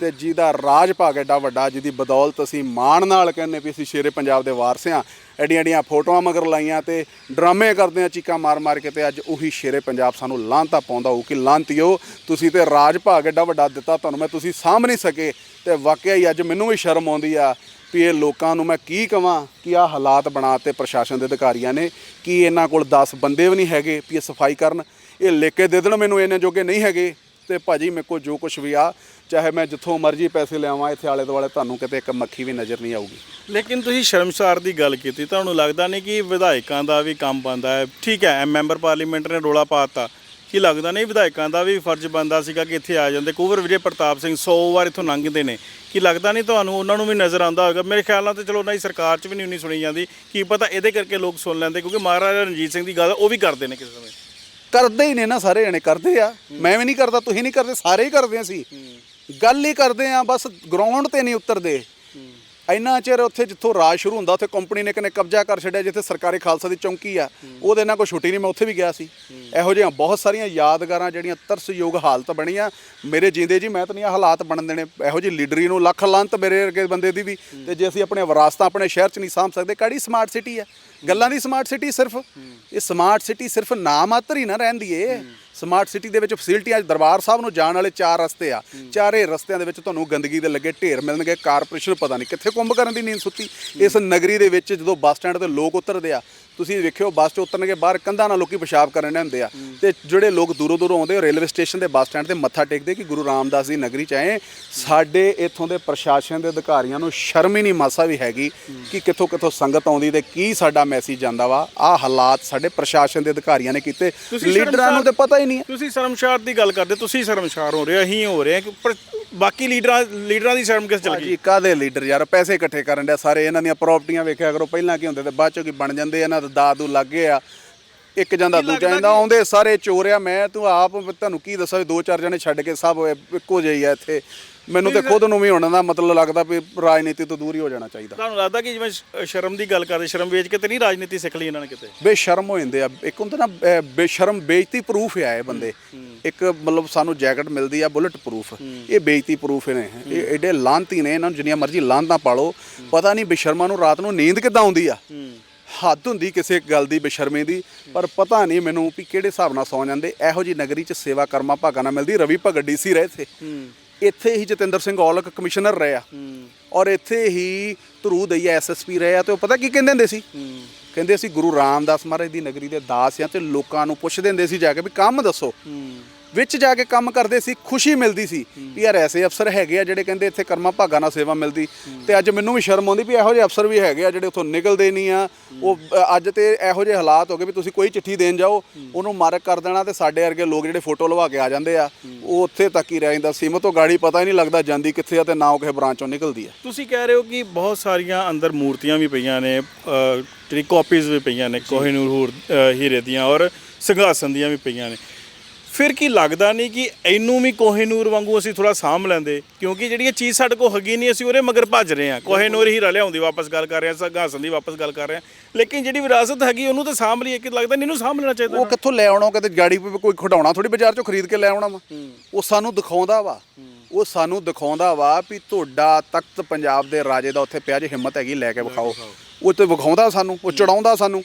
ਤੇ ਜਿਹਦਾ ਰਾਜ ਭਾਗ ਐਡਾ ਵੱਡਾ ਜਿਹਦੀ ਬਦੌਲਤ ਅਸੀਂ ਮਾਣ ਨਾਲ ਕਹਿੰਨੇ ਵੀ ਅਸੀਂ ਸ਼ੇਰੇ ਪੰਜਾਬ ਦੇ ਵਾਰਸ ਆ। ਐਡੀਆਂ ਐਡੀਆਂ ਫੋਟੋਆਂ ਮਗਰ ਲਾਈਆਂ ਤੇ ਡਰਾਮੇ ਕਰਦੇ ਆ ਚੀਕਾਂ ਮਾਰ ਮਾਰ ਕੇ ਤੇ ਅੱਜ ਉਹੀ ਸ਼ੇਰੇ ਪੰਜਾਬ ਸਾਨੂੰ ਲਾਂਤਾ ਪਾਉਂਦਾ ਹੋਊ ਕਿ ਲਾਂਤਿਓ ਤੁਸੀਂ ਤੇ ਰਾਜ ਭਾਗ ਐਡਾ ਵੱਡਾ ਦਿੱਤਾ ਤੁਹਾਨੂੰ ਮੈਂ ਤੁਸੀਂ ਸਾਂਭ ਨਹੀਂ ਸਕੇ। ਤੇ ਵਾਕਿਆ ਹੀ ਅੱਜ ਮੈਨੂੰ ਵੀ ਸ਼ਰਮ ਆਉਂਦੀ ਆ ਵੀ ਇਹ ਲੋਕਾਂ ਨੂੰ ਮੈਂ ਕੀ ਕਵਾਂ ਕਿ ਆ ਹਾਲਾਤ ਬਣਾਤੇ ਪ੍ਰਸ਼ਾਸਨ ਦੇ ਅਧਿਕਾਰੀਆਂ ਨੇ ਕਿ ਇਹਨਾਂ ਕੋਲ 10 ਬੰਦੇ ਵੀ ਨਹੀਂ ਹੈਗੇ ਵੀ ਇਹ ਸਫ਼ਾਈ ਕਰਨ। ਇਹ ਲਿਖ ਕੇ ਦੇ ਦੇਣ ਮੈਨੂੰ ਇਹਨਾਂ ਜੋਗੇ ਨਹੀਂ ਹੈਗੇ ਤੇ ਭਾਜੀ ਮੇਰੇ ਕੋਲ ਜੋ ਕੁਝ ਵੀ ਆ, ਚਾਹੇ ਮੈਂ ਜਿੱਥੋਂ ਮਰਜ਼ੀ ਪੈਸੇ ਲਿਆਵਾਂ, ਇੱਥੇ ਆਲੇ ਦੁਆਲੇ ਤੁਹਾਨੂੰ ਕਿਤੇ ਇੱਕ ਮੱਖੀ ਵੀ ਨਜ਼ਰ ਨਹੀਂ ਆਊਗੀ। ਲੇਕਿਨ ਤੁਸੀਂ ਸ਼ਰਮਸਾਰ ਦੀ ਗੱਲ ਕੀਤੀ, ਤੁਹਾਨੂੰ ਲੱਗਦਾ ਨਹੀਂ ਕਿ ਵਿਧਾਇਕਾਂ ਦਾ ਵੀ ਕੰਮ ਬੰਦਾ ਹੈ? ਠੀਕ ਹੈ ਮੈਂਬਰ ਪਾਰਲੀਮੈਂਟ ਨੇ ਰੋਲਾ ਪਾਤਾ ਕੀ ਲੱਗਦਾ? ਨਹੀਂ ਵਿਧਾਇਕਾਂ ਦਾ ਵੀ ਫਰਜ਼ ਬੰਦਾ ਸੀਗਾ ਕਿ ਇੱਥੇ ਆ ਜਾਂਦੇ। ਕੁਵਰ ਵਿਜੇ ਪ੍ਰਤਾਪ ਸਿੰਘ 100 ਵਾਰ ਇੱਥੋਂ ਲੰਘਦੇ ਨੇ। ਕੀ ਲੱਗਦਾ ਨਹੀਂ ਤੁਹਾਨੂੰ? ਉਹਨਾਂ ਨੂੰ ਵੀ ਨਜ਼ਰ ਆਉਂਦਾ ਹੋਵੇਗਾ। ਮੇਰੇ ਖਿਆਲ ਨਾਲ ਤੇ ਚਲੋ ਉਹਨਾਂ ਦੀ ਸਰਕਾਰ 'ਚ ਵੀ ਨਹੀਂ ਉਨੀ ਸੁਣੀ ਜਾਂਦੀ। ਕੀ ਪਤਾ ਇਹਦੇ ਕਰਕੇ ਲੋਕ ਸੁਣ ਲੈਂਦੇ ਕਿਉਂਕਿ ਮਹਾਰਾਜਾ ਰਣਜੀਤ ਸਿੰਘ ਦੀ ਗੱਲ ਉਹ ਵੀ ਕਰਦੇ ਨੇ ਕਿਸੇ ਸਮੇਂ। ਕਰਦੇ ਹੀ ਨੇ ਨਾ ਸਾਰੇ ਜਣੇ ਕਰਦੇ ਆ। ਮੈਂ ਵੀ ਨਹੀਂ ਕਰਦਾ ਤੁਸੀਂ ਨਹੀਂ ਕਰਦੇ ਸਾਰੇ ਹੀ ਕਰਦੇ ਸੀ ਗੱਲ ਹੀ ਕਰਦੇ ਆ ਬਸ ਗਰਾਊਂਡ ਤੇ ਨਹੀਂ ਉਤਰਦੇ। ਇੰਨਾ ਚਿਰ ਉੱਥੇ ਜਿੱਥੋਂ ਰਾਜ ਸ਼ੁਰੂ ਹੁੰਦਾ ਉੱਥੇ ਕੰਪਨੀ ਨੇ ਕਿਨੇ ਕਬਜ਼ਾ ਕਰ ਛੱਡਿਆ ਜਿੱਥੇ ਸਰਕਾਰੀ ਖਾਲਸਾ ਦੀ ਚੌਂਕੀ ਆ। ਉਹਦੇ ਨਾਲ ਕੋਈ ਛੁੱਟੀ ਨਹੀਂ ਮੈਂ ਉੱਥੇ ਵੀ ਗਿਆ ਸੀ। ਇਹੋ ਜਿਹੀਆਂ ਬਹੁਤ ਸਾਰੀਆਂ ਯਾਦਗਾਰਾਂ ਜਿਹੜੀਆਂ ਤਰਸਯੋਗ ਹਾਲਤ ਬਣੀਆਂ। ਮੇਰੇ ਜਿੰਦੇ ਜੀ ਮੈਂ ਤਾਂ ਨਹੀਂ ਹਾਲਾਤ ਬਣਨ ਦੇਣੇ। ਇਹੋ ਜਿਹੀ ਲੀਡਰੀ ਨੂੰ ਲੱਖ ਲਾਂਤ ਮੇਰੇ ਵਰਗੇ ਬੰਦੇ ਦੀ ਵੀ। ਤੇ ਜੇ ਅਸੀਂ ਆਪਣੇ ਵਿਰਾਸਤਾਂ ਆਪਣੇ ਸ਼ਹਿਰ 'ਚ ਨਹੀਂ ਸਾਂਭ ਸਕਦੇ ਕਿਹੜੀ ਸਮਾਰਟ ਸਿਟੀ ਆ? ਗੱਲਾਂ ਦੀ ਸਮਾਰਟ ਸਿਟੀ ਸਿਰਫ। ਇਹ ਸਮਾਰਟ ਸਿਟੀ ਸਿਰਫ ਨਾਮ ਮਾਤਰ ਹੀ ਨਾ ਰਹਿੰਦੀ ਏ। ਸਮਾਰਟ ਸਿਟੀ ਦੇ ਵਿੱਚ ਫੈਸਿਲਿਟੀਆਂ ਦਰਬਾਰ ਸਾਹਿਬ ਨੂੰ ਜਾਣ ਵਾਲੇ ਚਾਰ ਰਸਤੇ ਆ। ਚਾਰੇ ਰਸਤਿਆਂ ਦੇ ਵਿੱਚ ਤੁਹਾਨੂੰ ਗੰਦਗੀ ਦੇ ਲੱਗੇ ਢੇਰ ਮਿਲਣਗੇ ਕਾਰਪੋਰੇਸ਼ਨ ਪਤਾ ਨਹੀਂ ਕਿੱਥੇ ਕੁੰਭ ਕਰਨ ਦੀ ਨੀਂਦ ਸੁੱਤੀ। ਇਸ ਨਗਰੀ ਦੇ ਵਿੱਚ ਜਦੋਂ ਬੱਸ ਸਟੈਂਡ ਤੇ ਲੋਕ ਉਤਰਦੇ ਆ ਤੁਸੀਂ ਵੇਖਿਓ ਬੱਸ 'ਚ ਉਤਰਨਗੇ ਬਾਹਰ ਕੰਧਾਂ ਨਾਲ ਲੋਕੀ ਪਿਸ਼ਾਬ ਕਰਨ ਦੇ ਹੁੰਦੇ ਆ। ਤੇ ਜਿਹੜੇ ਲੋਕ ਦੂਰੋਂ ਦੂਰੋਂ ਆਉਂਦੇ ਰੇਲਵੇ ਸਟੇਸ਼ਨ ਦੇ ਬੱਸ ਸਟੈਂਡ ਤੇ ਮੱਥਾ ਟੇਕਦੇ ਕਿ ਗੁਰੂ ਰਾਮਦਾਸ ਦੀ ਨਗਰੀ ਚ ਆਏ। ਸਾਡੇ ਇੱਥੋਂ ਦੇ ਪ੍ਰਸ਼ਾਸਨ ਦੇ ਅਧਿਕਾਰੀਆਂ ਨੂੰ ਸ਼ਰਮ ਹੀ ਨਹੀਂ ਮਾਸਾ ਵੀ ਹੈਗੀ ਕਿ ਕਿੱਥੋਂ ਕਿੱਥੋਂ ਸੰਗਤ ਆਉਂਦੀ ਤੇ ਕੀ ਸਾਡਾ ਮੈਸੇਜ ਜਾਂਦਾ ਵਾ। ਆਹ ਹਾਲਾਤ ਸਾਡੇ ਪ੍ਰਸ਼ਾਸਨ ਦੇ ਅਧਿਕਾਰੀਆਂ ਨੇ ਕੀਤੇ। ਲੀਡਰਾਂ ਨੂੰ ਤੇ ਪਤਾ ਹੀ ਨਹੀਂ ਤੁਸੀਂ ਸ਼ਰਮਸ਼ਾਰ ਦੀ ਗੱਲ ਕਰਦੇ ਤੁਸੀਂ ਸ਼ਰਮਸ਼ਾਰ ਹੋ ਰਹੇ ਹੋ ਅਸੀਂ ਹੋ ਰਹੇ ਹਾਂ ਕਿ ਬਾਕੀ ਲੀਡਰਾਂ ਲੀਡਰਾਂ ਦੀ ਸ਼ਰਮ ਕਿਸ ਚਲ ਗਈ? ਭਾਜੀ ਕਾਦੇ ਲੀਡਰ ਯਾਰ? ਪੈਸੇ ਇਕੱਠੇ ਕਰਨ ਦੇ ਸਾਰੇ ਇਹਨਾਂ ਦੀਆਂ ਪ੍ਰਾਪਰਟੀਆਂ ਵੇਖਿਆ ਕਰੋ, ਪਹਿਲਾਂ ਕੀ ਹੁੰਦੇ ਤੇ ਬਾਅਦ ਚੋਂ ਕੀ ਬਣ ਜਾਂਦੇ ਇਹਨਾਂ ਦਾ ਦਾਦੂ ਲੱਗੇ ਆ ਇੱਕ ਜਾਂਦਾ ਦੂਜਾ ਜਾਂਦਾ ਆਉਂਦੇ ਸਾਰੇ ਚੋਰ ਆ ਮੈਂ ਤੂੰ ਆਪ ਤੁਹਾਨੂੰ ਕੀ ਦੱਸਾਂ ਵੀ ਦੋ ਚਾਰ ਜਣੇ ਛੱਡ ਕੇ ਸਭ ਇੱਕੋ ਜਿਹੀ ਆ ਇੱਥੇ। ਮੈਨੂੰ ਤੇ ਖੁਦ ਨੂੰ ਵੀ ਹੁਣ ਦਾ ਮਤਲਬ ਲੱਗਦਾ ਵੀ ਰਾਜਨੀਤੀ ਤੋਂ ਦੂਰ ਹੀ ਹੋ ਜਾਣਾ ਚਾਹੀਦਾ। ਤੁਹਾਨੂੰ ਲੱਗਦਾ ਕਿ ਜਿਵੇਂ ਸ਼ਰਮ ਦੀ ਗੱਲ ਕਰਦੇ ਸ਼ਰਮ ਵੇਚ ਕੇ ਤੇ ਨਹੀਂ ਰਾਜਨੀਤੀ ਸਿੱਖ ਲਈ ਇਹਨਾਂ ਨੇ ਕਿਤੇ? ਬੇਸ਼ਰਮ ਹੋ ਜਾਂਦੇ ਆ। ਇੱਕ ਹੁੰਦਾ ਨਾ ਬੇਸ਼ਰਮ ਬੇਇੱਜ਼ਤੀ ਪ੍ਰੂਫ ਆ ਇਹ ਬੰਦੇ। ਇੱਕ ਮਤਲਬ ਸਾਨੂੰ ਜੈਕਟ ਮਿਲਦੀ ਆ ਬੁਲਟ ਪ੍ਰੂਫ ਇਹ ਬੇਇੱਜ਼ਤੀ ਪ੍ਰੂਫ ਨੇ। ਇਹ ਐਡੇ ਲਾਂਤੀ ਨੇ ਇਹਨਾਂ ਨੂੰ ਜਿੰਨੀਆਂ ਮਰਜ਼ੀ ਲਾਂਤਾਂ ਪਾਲੋ ਪਤਾ ਨਹੀਂ ਬੇਸ਼ਰਮਾਂ ਨੂੰ ਰਾਤ ਨੂੰ ਨੀਂਦ ਕਿੱਦਾਂ ਆਉਂਦੀ ਆ। ਹੱਦ ਹੁੰਦੀ ਕਿਸੇ ਗੱਲ ਦੀ ਬੇਸ਼ਰਮੀ ਦੀ ਪਰ ਪਤਾ ਨਹੀਂ ਮੈਨੂੰ ਵੀ ਕਿਹੜੇ ਹਿਸਾਬ ਨਾਲ ਸੌ ਜਾਂਦੇ। ਇਹੋ ਜੀ ਨਗਰੀ 'ਚ ਸੇਵਾ ਕਰਮਾ ਭਾਗਾ ਨਾਲ ਮਿਲਦੀ। ਰਵੀ ਭਗਤ ਡੀਸੀ ਰਹੇ ਥੇ ਇੱਥੇ ਹੀ ਜਤਿੰਦਰ ਸਿੰਘ ਔਲਖ ਕਮਿਸ਼ਨਰ ਰਹੇ ਆ। ਔਰ ਇੱਥੇ ਹੀ ਧਰੂ ਦਈਆ ਐਸਐਸਪੀ ਰਹੇ ਆ। ਤੇ ਉਹ ਪਤਾ ਕੀ ਕਹਿੰਦੇ ਹੁੰਦੇ ਸੀ? ਕਹਿੰਦੇ ਅਸੀਂ ਗੁਰੂ ਰਾਮਦਾਸ ਮਹਾਰਾਜ ਦੀ ਨਗਰੀ ਦੇ ਦਾਸ ਆ ਤੇ ਲੋਕਾਂ ਨੂੰ ਪੁੱਛਦੇ ਹੁੰਦੇ ਸੀ ਜਾ ਕੇ ਵੀ ਕੰਮ ਦੱਸੋ। ਵਿੱਚ ਜਾ ਕੇ ਕੰਮ ਕਰਦੇ ਸੀ ਖੁਸ਼ੀ ਮਿਲਦੀ ਸੀ ਵੀ ਯਾਰ ਐਸੇ ਅਫਸਰ ਹੈਗੇ ਆ ਜਿਹੜੇ ਕਹਿੰਦੇ ਇੱਥੇ ਕਰਮਾ ਭਾਗਾਂ ਨਾਲ ਸੇਵਾ ਮਿਲਦੀ। ਤੇ ਅੱਜ ਮੈਨੂੰ ਵੀ ਸ਼ਰਮ ਆਉਂਦੀ ਵੀ ਇਹੋ ਜਿਹੇ ਅਫਸਰ ਵੀ ਹੈਗੇ ਆ ਜਿਹੜੇ ਉੱਥੋਂ ਨਿਕਲਦੇ ਨਹੀਂ ਆ। ਉਹ ਅੱਜ ਤੇ ਇਹੋ ਜਿਹੇ ਹਾਲਾਤ ਹੋ ਗਏ ਵੀ ਤੁਸੀਂ ਕੋਈ ਚਿੱਠੀ ਦੇਣ ਜਾਓ ਉਹਨੂੰ ਮਾਰਕ ਕਰ ਦੇਣਾ ਤੇ ਸਾਡੇ ਵਰਗੇ ਲੋਕ ਜਿਹੜੇ ਫੋਟੋ ਲਵਾ ਕੇ ਆ ਜਾਂਦੇ ਆ ਉਹ ਉੱਥੇ ਤੱਕ ਹੀ ਰਹਿ ਜਾਂਦਾ। ਸੀਮਤ ਤੋਂ ਗਾੜੀ ਪਤਾ ਹੀ ਨਹੀਂ ਲੱਗਦਾ ਜਾਂਦੀ ਕਿੱਥੇ ਆ ਤੇ ਨਾ ਉਹ ਕਿਸੇ ਬ੍ਰਾਂਚੋਂ ਨਿਕਲਦੀ ਆ। ਤੁਸੀਂ ਕਹਿ ਰਹੇ ਹੋ ਕਿ ਬਹੁਤ ਸਾਰੀਆਂ ਅੰਦਰ ਮੂਰਤੀਆਂ ਵੀ ਪਈਆਂ ਨੇ ਜਿਹੜੀ ਕਾਪੀਜ਼ ਵੀ ਪਈਆਂ ਨੇ ਕੋਹਿਨੂਰ ਹੀਰੇ ਦੀਆਂ ਔਰ ਸਿੰਘਾਸਨ ਦੀਆਂ ਵੀ ਪਈਆਂ ਨੇ। ਫਿਰ ਕੀ ਲੱਗਦਾ ਨਹੀਂ ਕਿ ਇਹਨੂੰ ਵੀ ਕੋਹਿਨੂਰ ਵਾਂਗੂ ਅਸੀਂ ਥੋੜਾ ਸਾਂਭ ਲੈਂਦੇ? ਕਿਉਂਕਿ ਜਿਹੜੀ ਇਹ ਚੀਜ਼ ਸਾਡੇ ਕੋਲ ਹੈਗੀ ਨਹੀਂ ਅਸੀਂ ਉਹਦੇ ਮਗਰ ਭੱਜ ਰਹੇ ਹਾਂ। ਕੋਹਿਨੂਰ ਹੀਰਾ ਲਿਆਉਂਦੀ ਵਾਪਸ ਗੱਲ ਕਰ ਰਹੇ ਹਾਂ ਸਿੰਘਾਸਨ ਦੀ ਵਾਪਸ ਗੱਲ ਕਰ ਰਹੇ ਹਾਂ। ਲੇਕਿਨ ਜਿਹੜੀ ਵਿਰਾਸਤ ਹੈਗੀ ਉਹਨੂੰ ਤਾਂ ਸਾਂਭ ਲਈਏ। ਕਿ ਲੱਗਦਾ ਨਹੀਂ ਇਹਨੂੰ ਸਾਂਭ ਲੈਣਾ ਚਾਹੀਦਾ? ਉਹ ਕਿੱਥੋਂ ਲੈ ਆਉਣਾ? ਕਿਤੇ ਗਾੜੀ ਪੇ ਕੋਈ ਖਡਾਉਣਾ ਥੋੜੀ ਬਾਜ਼ਾਰ ਚੋਂ ਖਰੀਦ ਕੇ ਲੈ ਆਉਣਾ ਵਾ। ਉਹ ਸਾਨੂੰ ਦਿਖਾਉਂਦਾ ਵਾ। ਉਹ ਸਾਨੂੰ ਦਿਖਾਉਂਦਾ ਵਾ ਵੀ ਤੁਹਾਡਾ ਤਖਤ ਪੰਜਾਬ ਦੇ ਰਾਜੇ ਦਾ ਉੱਥੇ ਪਿਆ ਜੇ ਹਿੰਮਤ ਹੈਗੀ ਲੈ ਕੇ ਵਿਖਾਓ। ਉਹ ਤੇ ਵਿਖਾਉਂਦਾ ਸਾਨੂੰ ਉਹ ਚੜਾਉਂਦਾ ਸਾਨੂੰ।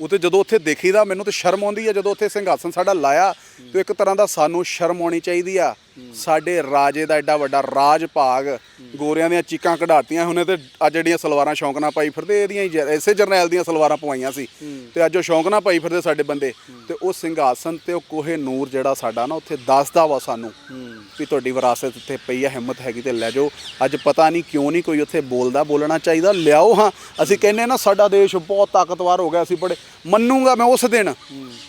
ਉਹ ਤੇ ਜਦੋਂ ਉੱਥੇ ਦੇਖੀਦਾ, ਮੈਨੂੰ ਤੇ ਸ਼ਰਮ ਆਉਂਦੀ ਆ, ਜਦੋਂ ਉੱਥੇ ਸਿੰਘਾਸਨ ਸਾਡਾ ਲਾਇਆ, ਤੇ ਇੱਕ ਤਰ੍ਹਾਂ ਦਾ ਸਾਨੂੰ ਸ਼ਰਮ ਆਉਣੀ ਚਾਹੀਦੀ ਆ। ਸਾਡੇ ਰਾਜੇ ਦਾ ਐਡਾ ਵੱਡਾ ਰਾਜ ਭਾਗ, ਗੋਰਿਆਂ ਦੀਆਂ ਚੀਕਾਂ ਕਢਾਤੀਆਂ ਹੁਣੇ ਤੇ ਅੱਜ ਜਿਹੜੀਆਂ ਸਲਵਾਰਾਂ ਸ਼ੌਂਕ ਨਾਲ ਪਾਈ ਫਿਰਦੇ, ਇਹਦੀਆਂ ਹੀ ਇਸੇ ਜਰਨੈਲ ਦੀਆਂ ਸਲਵਾਰਾਂ ਪਵਾਈਆਂ ਸੀ। ਤੇ ਅੱਜ ਉਹ ਸ਼ੌਂਕ ਨਾਲ ਪਾਈ ਫਿਰਦੇ ਸਾਡੇ ਬੰਦੇ। ਤੇ ਉਹ ਸਿੰਘਾਸਨ ਤੇ ਉਹ ਕੋਹੇ ਨੂਰ ਜਿਹੜਾ ਸਾਡਾ ਨਾ, ਉੱਥੇ ਦੱਸਦਾ ਵਾ ਸਾਨੂੰ ਵੀ ਤੁਹਾਡੀ ਵਿਰਾਸਤ ਇੱਥੇ ਪਈ ਆ ਹਿੰਮਤ ਹੈਗੀ ਤੇ ਲੈ ਜਾਓ। ਅੱਜ ਪਤਾ ਨਹੀਂ ਕਿਉਂ ਨਹੀਂ ਕੋਈ ਉੱਥੇ ਬੋਲਦਾ, ਬੋਲਣਾ ਚਾਹੀਦਾ। ਲਿਆਓ ਹਾਂ। ਅਸੀਂ ਕਹਿੰਨੇ ਨਾ, ਸਾਡਾ ਦੇਸ਼ ਬਹੁਤ ਤਾਕਤਵਰ ਹੋ ਗਿਆ, ਅਸੀਂ ਬੜੇ ਮੰਨੂਗਾ ਮੈਂ ਉਸ ਦਿਨ।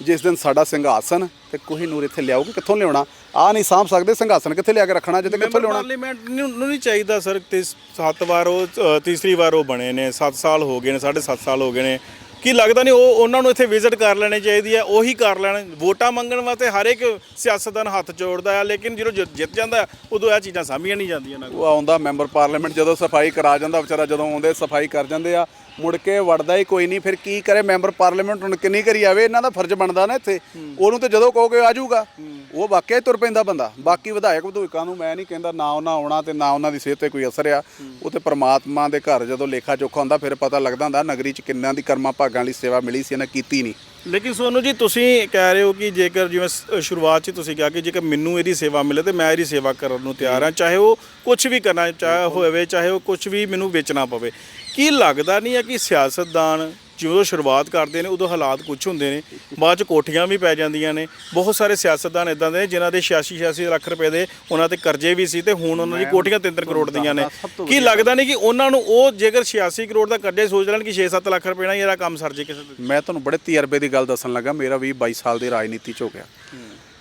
ਜਿਸ ਦਿਨ ਸਾਡਾ ਸਿੰਘਾਸਨ ਤੇ ਕੋਹੇ ਨੂਰ ਇੱਥੇ ਲਿਆਓਗੇ ਕਿੱਥੋਂ ਲਿਆਉਣਾ? ਆ ਨਹੀਂ ਸਾਂਭ ਸਕਦੇ, ਸਿੰਘਾਸਨ ਕਿੱਥੇ ਲਿਆ ਕੇ ਰੱਖਣਾ ਜਿੱਤੇ ਕਿੱਥੋਂ ਲਿਆਉਣਾ? ਪਾਰਲੀਮੈਂਟ ਨੂੰ ਨਹੀਂ ਚਾਹੀਦਾ ਸਰ ਤੇ ਸੱਤ ਵਾਰ ਉਹ ਤੀਸਰੀ ਵਾਰ ਉਹ ਬਣੇ ਨੇ 7 ਸਾਲ ਹੋ ਗਏ ਨੇ 7.5 ਸਾਲ ਹੋ ਗਏ ਨੇ। ਕੀ ਲੱਗਦਾ ਨਹੀਂ ਉਹ ਉਹਨਾਂ ਨੂੰ ਇੱਥੇ ਵਿਜ਼ਿਟ ਕਰ ਲੈਣੀ ਚਾਹੀਦੀ ਹੈ ਉਹੀ ਕਰ ਲੈਣ। ਵੋਟਾਂ ਮੰਗਣ ਵਾਸਤੇ ਹਰ ਇੱਕ ਸਿਆਸਤਦਾਨ ਹੱਥ ਜੋੜਦਾ ਹੈ ਲੇਕਿਨ ਜਦੋਂ ਜਿੱਤ ਜਾਂਦਾ ਉਦੋਂ ਇਹ ਚੀਜ਼ਾਂ ਸਾਂਭੀਆਂ ਨਹੀਂ ਜਾਂਦੀਆਂ ਨਾ ਉਹ ਆਉਂਦਾ ਮੈਂਬਰ ਪਾਰਲੀਮੈਂਟ ਜਦੋਂ ਸਫ਼ਾਈ ਕਰਾ ਜਾਂਦਾ ਵਿਚਾਰਾ ਜਦੋਂ ਆਉਂਦੇ ਸਫ਼ਾਈ ਕਰ ਜਾਂਦੇ ਆ। ਮੁੜ ਕੇ ਵੜਦਾ ਹੀ ਕੋਈ ਨਹੀਂ ਫਿਰ ਕੀ ਕਰੇ ਮੈਂਬਰ ਪਾਰਲੀਮੈਂਟ ਹੁਣ ਕਿੰਨੀ ਕਰੀ ਆਵੇ ਇਹਨਾਂ ਦਾ ਫਰਜ਼ ਬਣਦਾ ਨਾ ਇੱਥੇ। ਉਹਨੂੰ ਤੇ ਜਦੋਂ ਕਹੋਗੇ ਆ ਜਾਊਗਾ। ਉਹ ਵਾਕਿਆ ਤੁਰ ਪੈਂਦਾ ਬੰਦਾ। ਬਾਕੀ ਵਿਧਾਇਕ ਵਿਧੂਇਕਾਂ ਨੂੰ ਮੈਂ ਨਹੀਂ ਕਹਿੰਦਾ ਨਾ ਉਹਨਾਂ ਆਉਣਾ ਤੇ ਨਾ ਉਹਨਾਂ ਦੀ ਸਿਹਤ ਤੇ ਕੋਈ ਅਸਰ ਆ। ਉਹ ਤੇ ਪ੍ਰਮਾਤਮਾ ਦੇ ਘਰ ਜਦੋਂ ਲੇਖਾ ਚੋਖਾ ਹੁੰਦਾ ਫਿਰ ਪਤਾ ਲੱਗਦਾ ਹੁੰਦਾ ਨਗਰੀ ਚ ਕਿੰਨਾਂ ਦੀ ਕਰਮਾਂ ਭਾਗਾਂ ਲਈ ਸੇਵਾ ਮਿਲੀ ਸੀ ਇਹਨਾਂ ਕੀਤੀ ਨਹੀਂ। ਲੇਕਿਨ ਸੋਨੂ ਜੀ ਤੁਸੀਂ ਕਹਿ ਰਹੇ ਹੋ ਕਿ ਜੇਕਰ ਜਿਵੇਂ ਸ਼ੁਰੂਆਤ 'ਚ ਤੁਸੀਂ ਕਿਹਾ ਕਿ ਜੇਕਰ ਮੈਨੂੰ ਇਹਦੀ ਸੇਵਾ ਮਿਲੇ ਤੇ ਮੈਂ ਇਹਦੀ ਸੇਵਾ ਕਰਨ ਨੂੰ ਤਿਆਰ ਹਾਂ ਚਾਹੇ ਉਹ ਕੁਝ ਵੀ ਕਰਨਾ ਚਾਹੇ ਹੋਵੇ ਚਾਹੇ ਉਹ ਕੁਝ ਵੀ ਮੈਨੂੰ ਵੇਚਣਾ ਪਵੇ। ਕੀ ਲੱਗਦਾ ਨਹੀਂ ਹੈ ਕਿ ਸਿਆਸਤਦਾਨ ਜਦੋਂ ਸ਼ੁਰੂਆਤ ਕਰਦੇ ਨੇ ਉਦੋਂ ਹਾਲਾਤ ਕੁਝ ਹੁੰਦੇ ਨੇ। ਬਾਅਦ 'ਚ ਕੋਠੀਆਂ ਵੀ ਪੈ ਜਾਂਦੀਆਂ ਨੇ। ਬਹੁਤ ਸਾਰੇ ਸਿਆਸਤਦਾਨ ਇਦਾਂ ਦੇ ਨੇ ਜਿਨ੍ਹਾਂ ਦੇ 86 86 ਲੱਖ ਰੁਪਏ ਦੇ ਉਹਨਾਂ ਤੇ ਕਰਜ਼ੇ ਵੀ ਸੀ ਤੇ ਹੁਣ ਉਹਨਾਂ ਦੀ ਕੋਠੀਆਂ 3-3 ਕਰੋੜ ਦੀਆਂ ਨੇ। ਕੀ ਲੱਗਦਾ ਨਹੀਂ ਕਿ ਉਹਨਾਂ ਨੂੰ ਉਹ ਜੇਕਰ 86 ਕਰੋੜ ਦਾ ਕਰਜ਼ਾ ਸੋਚ ਲੈਣ ਕਿ 6-7 ਲੱਖ ਰੁਪਏ ਨਾਲ ਇਹਦਾ ਕੰਮ ਸਰ ਜੇ ਕਿਸੇ ਮੈਂ ਤੁਹਾਨੂੰ ਬੜੇ ਤਜਰਬੇ ਦੀ ਗੱਲ ਦੱਸਣ ਲੱਗਾ। ਮੇਰਾ ਵੀ 22 ਸਾਲ ਦੀ ਰਾਜਨੀਤੀ ਚ ਹੋ ਗਿਆ।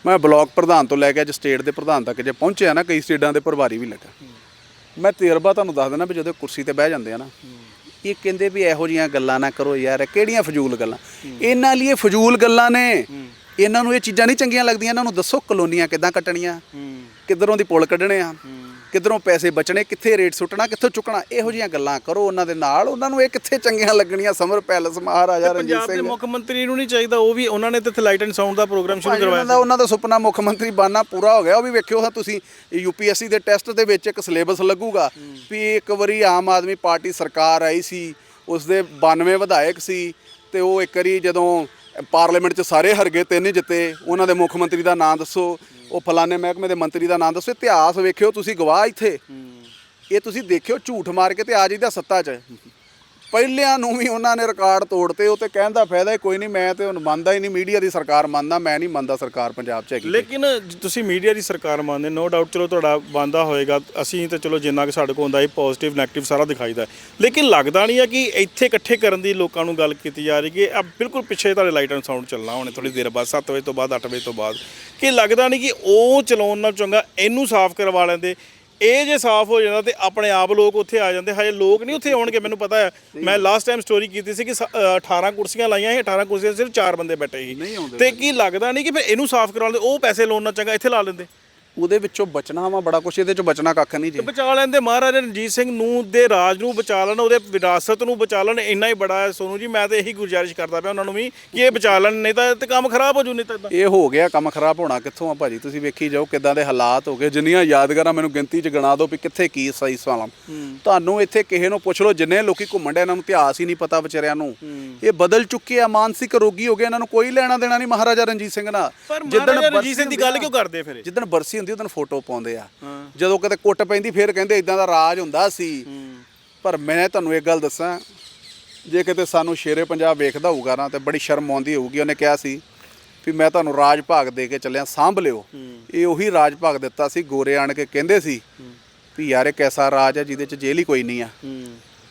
ਮੈਂ ਬਲਾਕ ਪ੍ਰਧਾਨ ਤੋਂ ਲੈ ਕੇ ਅੱਜ ਸਟੇਟ ਦੇ ਪ੍ਰਧਾਨ ਤੱਕ ਜੇ ਪਹੁੰਚਿਆ ਨਾ ਕਈ ਸਟੇਟਾਂ ਦੇ ਪ੍ਰਭਾਰੀ ਵੀ ਲੱਗਾ। ਮੈਂ ਤਜਰਬਾ ਤੁਹਾਨੂੰ ਦੱਸ ਦਿੰਦਾ ਵੀ ਜਦੋਂ ਕੁਰਸੀ ਤੇ ਬਹਿ ਜਾਂਦੇ ਆ ਨਾ ਇਹ ਕਹਿੰਦੇ ਵੀ ਇਹੋ ਜੀਆਂ ਗੱਲਾਂ ਨਾ ਕਰੋ ਯਾਰ ਕਿਹੜੀਆਂ ਫਜ਼ੂਲ ਗੱਲਾਂ? ਇਹਨਾਂ ਲਈ ਇਹ ਫਜ਼ੂਲ ਗੱਲਾਂ ਨੇ। ਇਹਨਾਂ ਨੂੰ ਇਹ ਚੀਜ਼ਾਂ ਨਹੀਂ ਚੰਗੀਆਂ ਲੱਗਦੀਆਂ ਇਹਨਾਂ ਨੂੰ ਦੱਸੋ ਕਲੋਨੀਆਂ ਕਿੱਦਾਂ ਕੱਟਣੀਆਂ ਕਿੱਧਰੋਂ ਦੀ ਪੁਲ ਕੱਢਣੇ ਆ। ਕਿੱਧਰੋਂ ਪੈਸੇ ਬਚਣੇ ਕਿੱਥੇ ਰੇਟ ਸੁੱਟਣਾ ਕਿੱਥੋਂ ਚੁੱਕਣਾ ਇਹੋ ਜੀਆਂ ਗੱਲਾਂ ਕਰੋ ਉਹਨਾਂ ਦੇ ਨਾਲ। ਉਹਨਾਂ ਨੂੰ ਇਹ ਕਿੱਥੇ ਚੰਗੀਆਂ ਲੱਗਣੀਆਂ? ਸਮਰ ਪੈਲਸ ਮਹਾਰਾਜਾ ਰਣਜੀਤ ਪੰਜਾਬ ਦੇ ਸਿੰਘ। ਮੁੱਖ ਮੰਤਰੀ ਨੂੰ ਨਹੀਂ ਚਾਹੀਦਾ ਉਹ ਵੀ ਉਹਨਾਂ ਨੇ ਤੇ ਲਾਈਟ ਐਂਡ ਸਾਊਂਡ ਦਾ ਪ੍ਰੋਗਰਾਮ ਸ਼ੁਰੂ ਕਰਵਾਇਆ ਦਾ ਉਹਨਾਂ ਦਾ ਸੁਪਨਾ ਮੁੱਖ ਮੰਤਰੀ ਬਣਨਾ ਪੂਰਾ ਹੋ ਗਿਆ। ਉਹ ਵੀ ਵੇਖਿਓ ਹਾਂ ਤੁਸੀਂ ਯੂਪੀਐਸਸੀ ਦੇ ਟੈਸਟ ਦੇ ਵਿੱਚ ਇੱਕ ਸਿਲੇਬਸ ਲੱਗੂਗਾ ਵੀ ਇੱਕ ਵਾਰੀ ਆਮ ਆਦਮੀ ਪਾਰਟੀ ਸਰਕਾਰ ਆਈ ਸੀ ਉਸ ਦੇ 92 ਵਿਧਾਇਕ ਸੀ ਤੇ ਉਹ ਇੱਕ ਵਾਰੀ ਜਦੋਂ ਪਾਰਲੀਮੈਂਟ 'ਚ ਸਾਰੇ ਹਰਗੇ ਤਿੰਨ ਹੀ ਜਿੱਤੇ। ਉਹਨਾਂ ਦੇ ਮੁੱਖ ਮੰਤਰੀ ਦਾ ਨਾਮ ਦੱਸੋ ਉਹ ਫਲਾਣੇ ਮਹਿਕਮੇ ਦੇ ਮੰਤਰੀ ਦਾ ਨਾਮ ਦੱਸੋ ਇਤਿਹਾਸ ਵੇਖਿਓ ਤੁਸੀਂ ਗਵਾਹ ਇੱਥੇ। ਇਹ ਤੁਸੀਂ ਦੇਖਿਓ ਝੂਠ ਮਾਰ ਕੇ ਤੇ ਆ ਜਾਈਦਾ ਸੱਤਾ 'ਚ। ਪਹਿਲਿਆਂ ਨੂੰ ਵੀ ਉਹਨਾਂ ਨੇ ਰਿਕਾਰਡ ਤੋੜਤੇ, ਉਹ ਤੇ ਕਹਿੰਦਾ ਫਾਇਦਾ ਹੀ ਕੋਈ ਨਹੀਂ, ਮੈਂ ਤੇ ਹੁਣ ਮੰਨਦਾ ਹੀ ਨਹੀਂ, ਮੀਡੀਆ ਦੀ ਸਰਕਾਰ ਮੰਨਦਾ, ਮੈਂ ਨਹੀਂ ਮੰਨਦਾ ਸਰਕਾਰ ਪੰਜਾਬ 'ਚ ਹੈਗੀ ਲੇਕਿਨ ਤੁਸੀਂ ਮੀਡੀਆ ਦੀ ਸਰਕਾਰ ਮੰਨਦੇ ਨੋ ਡਾਊਟ ਚਲੋ ਤੁਹਾਡਾ ਬੰਦਾ ਹੋਏਗਾ, ਅਸੀਂ ਤੇ ਚਲੋ ਜਿੰਨਾ ਕਿ ਸਾਡੇ ਕੋਲ ਹੁੰਦਾ, ਇਹ ਪੋਜ਼ਿਟਿਵ ਨੈਗੇਟਿਵ ਸਾਰਾ ਦਿਖਾਈਦਾ ਹੈ। ਲੇਕਿਨ ਲੱਗਦਾ ਨਹੀਂ ਹੈ ਕਿ ਇੱਥੇ ਇਕੱਠੇ ਕਰਨ ਦੀ ਲੋਕਾਂ ਨੂੰ ਗੱਲ ਕੀਤੀ ਜਾ ਰਹੀ ਕਿ ਆ ਬਿਲਕੁਲ ਪਿੱਛੇ ਤੁਹਾਡੇ ਲਾਈਟ ਐਂਡ ਸਾਊਂਡ ਚੱਲਣਾ ਹੁਣੇ ਥੋੜੀ ਦੇਰ ਬਾਅਦ 7 ਵਜੇ ਤੋਂ ਬਾਅਦ 8 ਵਜੇ ਤੋਂ ਬਾਅਦ ਕਿ ਲੱਗਦਾ ਨਹੀਂ ਕਿ ਉਹ ਚਲਾਉਣ ਨਾਲ ਚੰਗਾ, ਇਹਨੂੰ ਸਾਫ਼ ਕਰਵਾ ਲੈਂਦੇ ਇਹ ਜੇ ਸਾਫ਼ ਹੋ ਜਾਂਦਾ ਤੇ ਆਪਣੇ ਆਪ ਲੋਕ ਉੱਥੇ ਆ ਜਾਂਦੇ ਹਜੇ ਲੋਕ ਨਹੀਂ ਉੱਥੇ ਆਉਣਗੇ ਮੈਨੂੰ ਪਤਾ ਹੈ। ਮੈਂ ਲਾਸਟ ਟਾਈਮ ਸਟੋਰੀ ਕੀਤੀ ਸੀ ਕਿ ਸ- ਅ, 18 ਕੁਰਸੀਆਂ ਲਾਈਆਂ ਸੀ 18 ਕੁਰਸੀਆਂ 'ਚ ਸਿਰਫ 4 ਬੰਦੇ ਬੈਠੇ ਸੀ। ਤੇ ਕੀ ਲੱਗਦਾ ਨਹੀਂ ਕਿ ਫਿਰ ਇਹਨੂੰ ਸਾਫ਼ ਕਰਵਾ ਲੈਂਦੇ ਉਹ ਪੈਸੇ ਲਾਉਣ ਨਾਲ ਚੰਗਾ ਇੱਥੇ ਲਾ ਲੈਂਦੇ। ਉਹਦੇ ਵਿੱਚੋਂ ਬਚਣਾ ਵਾ ਬੜਾ ਕੁਛ ਇਹਦੇ ਚੋਂ ਬਚਣਾ ਕੱਖ ਨਹੀਂ ਜੀ। ਬਚਾ ਲੈਂਦੇ ਮਹਾਰਾਜਾ ਰਣਜੀਤ ਸਿੰਘ ਨੂੰ ਦੇ ਰਾਜ ਨੂੰ ਬਚਾ ਲੈਣ ਉਹਦੇ ਵਿਰਾਸਤ ਨੂੰ ਬਚਾ ਲੈਣ ਇੰਨਾ ਹੀ ਬੜਾ ਹੈ ਸੋਨੂ ਜੀ ਮੈਂ ਤਾਂ ਇਹੀ ਗੁਜ਼ਾਰਿਸ਼ ਕਰਦਾ ਪਿਆ ਉਹਨਾਂ ਨੂੰ ਵੀ ਕਿ ਇਹ ਬਚਾ ਲੈਣ ਨਹੀਂ ਤਾਂ ਤੇ ਕੰਮ ਖਰਾਬ ਹੋ ਜੂ ਨਹੀਂ ਤਾਂ। ਇਹ ਹੋ ਗਿਆ ਕੰਮ ਖਰਾਬ ਹੋਣਾ ਕਿੱਥੋਂ ਆ ਭਾਜੀ? ਤੁਸੀਂ ਵੇਖੀ ਜਾਓ ਕਿਦਾਂ ਦੇ ਹਾਲਾਤ ਹੋ ਗਏ। ਜਿੰਨੀਆਂ ਯਾਦਗਾਰਾਂ ਮੈਨੂੰ ਗਿਣਤੀ 'ਚ ਗਿਣਾ ਦਿਓ ਵੀ ਕਿੱਥੇ ਕੀ ਸਹੀ ਸਵਾਲਮ ਤੁਹਾਨੂੰ ਇੱਥੇ ਕਿਸੇ ਨੂੰ ਪੁੱਛ ਲਓ ਜਿੰਨੇ ਲੋਕੀ ਘੁੰਮਣ ਦੇ ਇਹਨਾਂ ਨੂੰ ਇਤਿਹਾਸ ਹੀ ਨਹੀਂ ਪਤਾ ਵਿਚਾਰਿਆਂ ਨੂੰ। ਇਹ ਬਦਲ ਚੁੱਕੇ ਆ ਮਾਨਸਿਕ ਰੋਗੀ ਹੋ ਗਏ ਇਹਨਾਂ ਨੂੰ ਕੋਈ ਲੈਣਾ ਦੇਣਾ ਨਹੀਂ ਮਹਾਰਾਜਾ ਰਣਜੀਤ ਸਿੰਘ ਨਾਲ। ਰਣਜੀਤ ਸਿੰਘ ਦੀ ਗੱਲ ਕਿਉਂ ਕਰਦੇ ਫਿਰ? ਜਿੱਦਣ ਬਰਸੀ ਹੁੰਦੀ ਹੁੰਦੀ ਉਹਦੋਂ ਫੋਟੋ ਪਾਉਂਦੇ ਆ। ਜਦੋਂ ਕਿਤੇ ਕੁੱਟ ਪੈਂਦੀ ਫਿਰ ਕਹਿੰਦੇ ਇਦਾਂ ਦਾ ਰਾਜ ਹੁੰਦਾ ਸੀ। ਪਰ ਮੈਂ ਤੁਹਾਨੂੰ ਇੱਕ ਗੱਲ ਦੱਸਾਂ ਜੇ ਕਿਤੇ ਸਾਨੂੰ ਸ਼ੇਰੇ ਪੰਜਾਬ ਵੇਖਦਾ ਹੋਊਗਾ ਨਾ ਤੇ ਬੜੀ ਸ਼ਰਮ ਆਉਂਦੀ ਹੋਊਗੀ। ਉਹਨੇ ਕਿਹਾ ਸੀ ਵੀ ਮੈਂ ਤੁਹਾਨੂੰ ਰਾਜ ਭਾਗ ਦੇ ਕੇ ਚੱਲਿਆ ਸਾਂਭ ਲਿਓ। ਇਹ ਉਹੀ ਰਾਜ ਭਾਗ ਦਿੱਤਾ ਸੀ ਗੋਰੇ ਆਣ ਕੇ ਕਹਿੰਦੇ ਸੀ ਵੀ ਯਾਰ ਇਹ ਕੈਸਾ ਰਾਜ ਹੈ ਜਿਹਦੇ ਚ ਜੇਲ੍ਹ ਹੀ ਕੋਈ ਨਹੀਂ ਆ।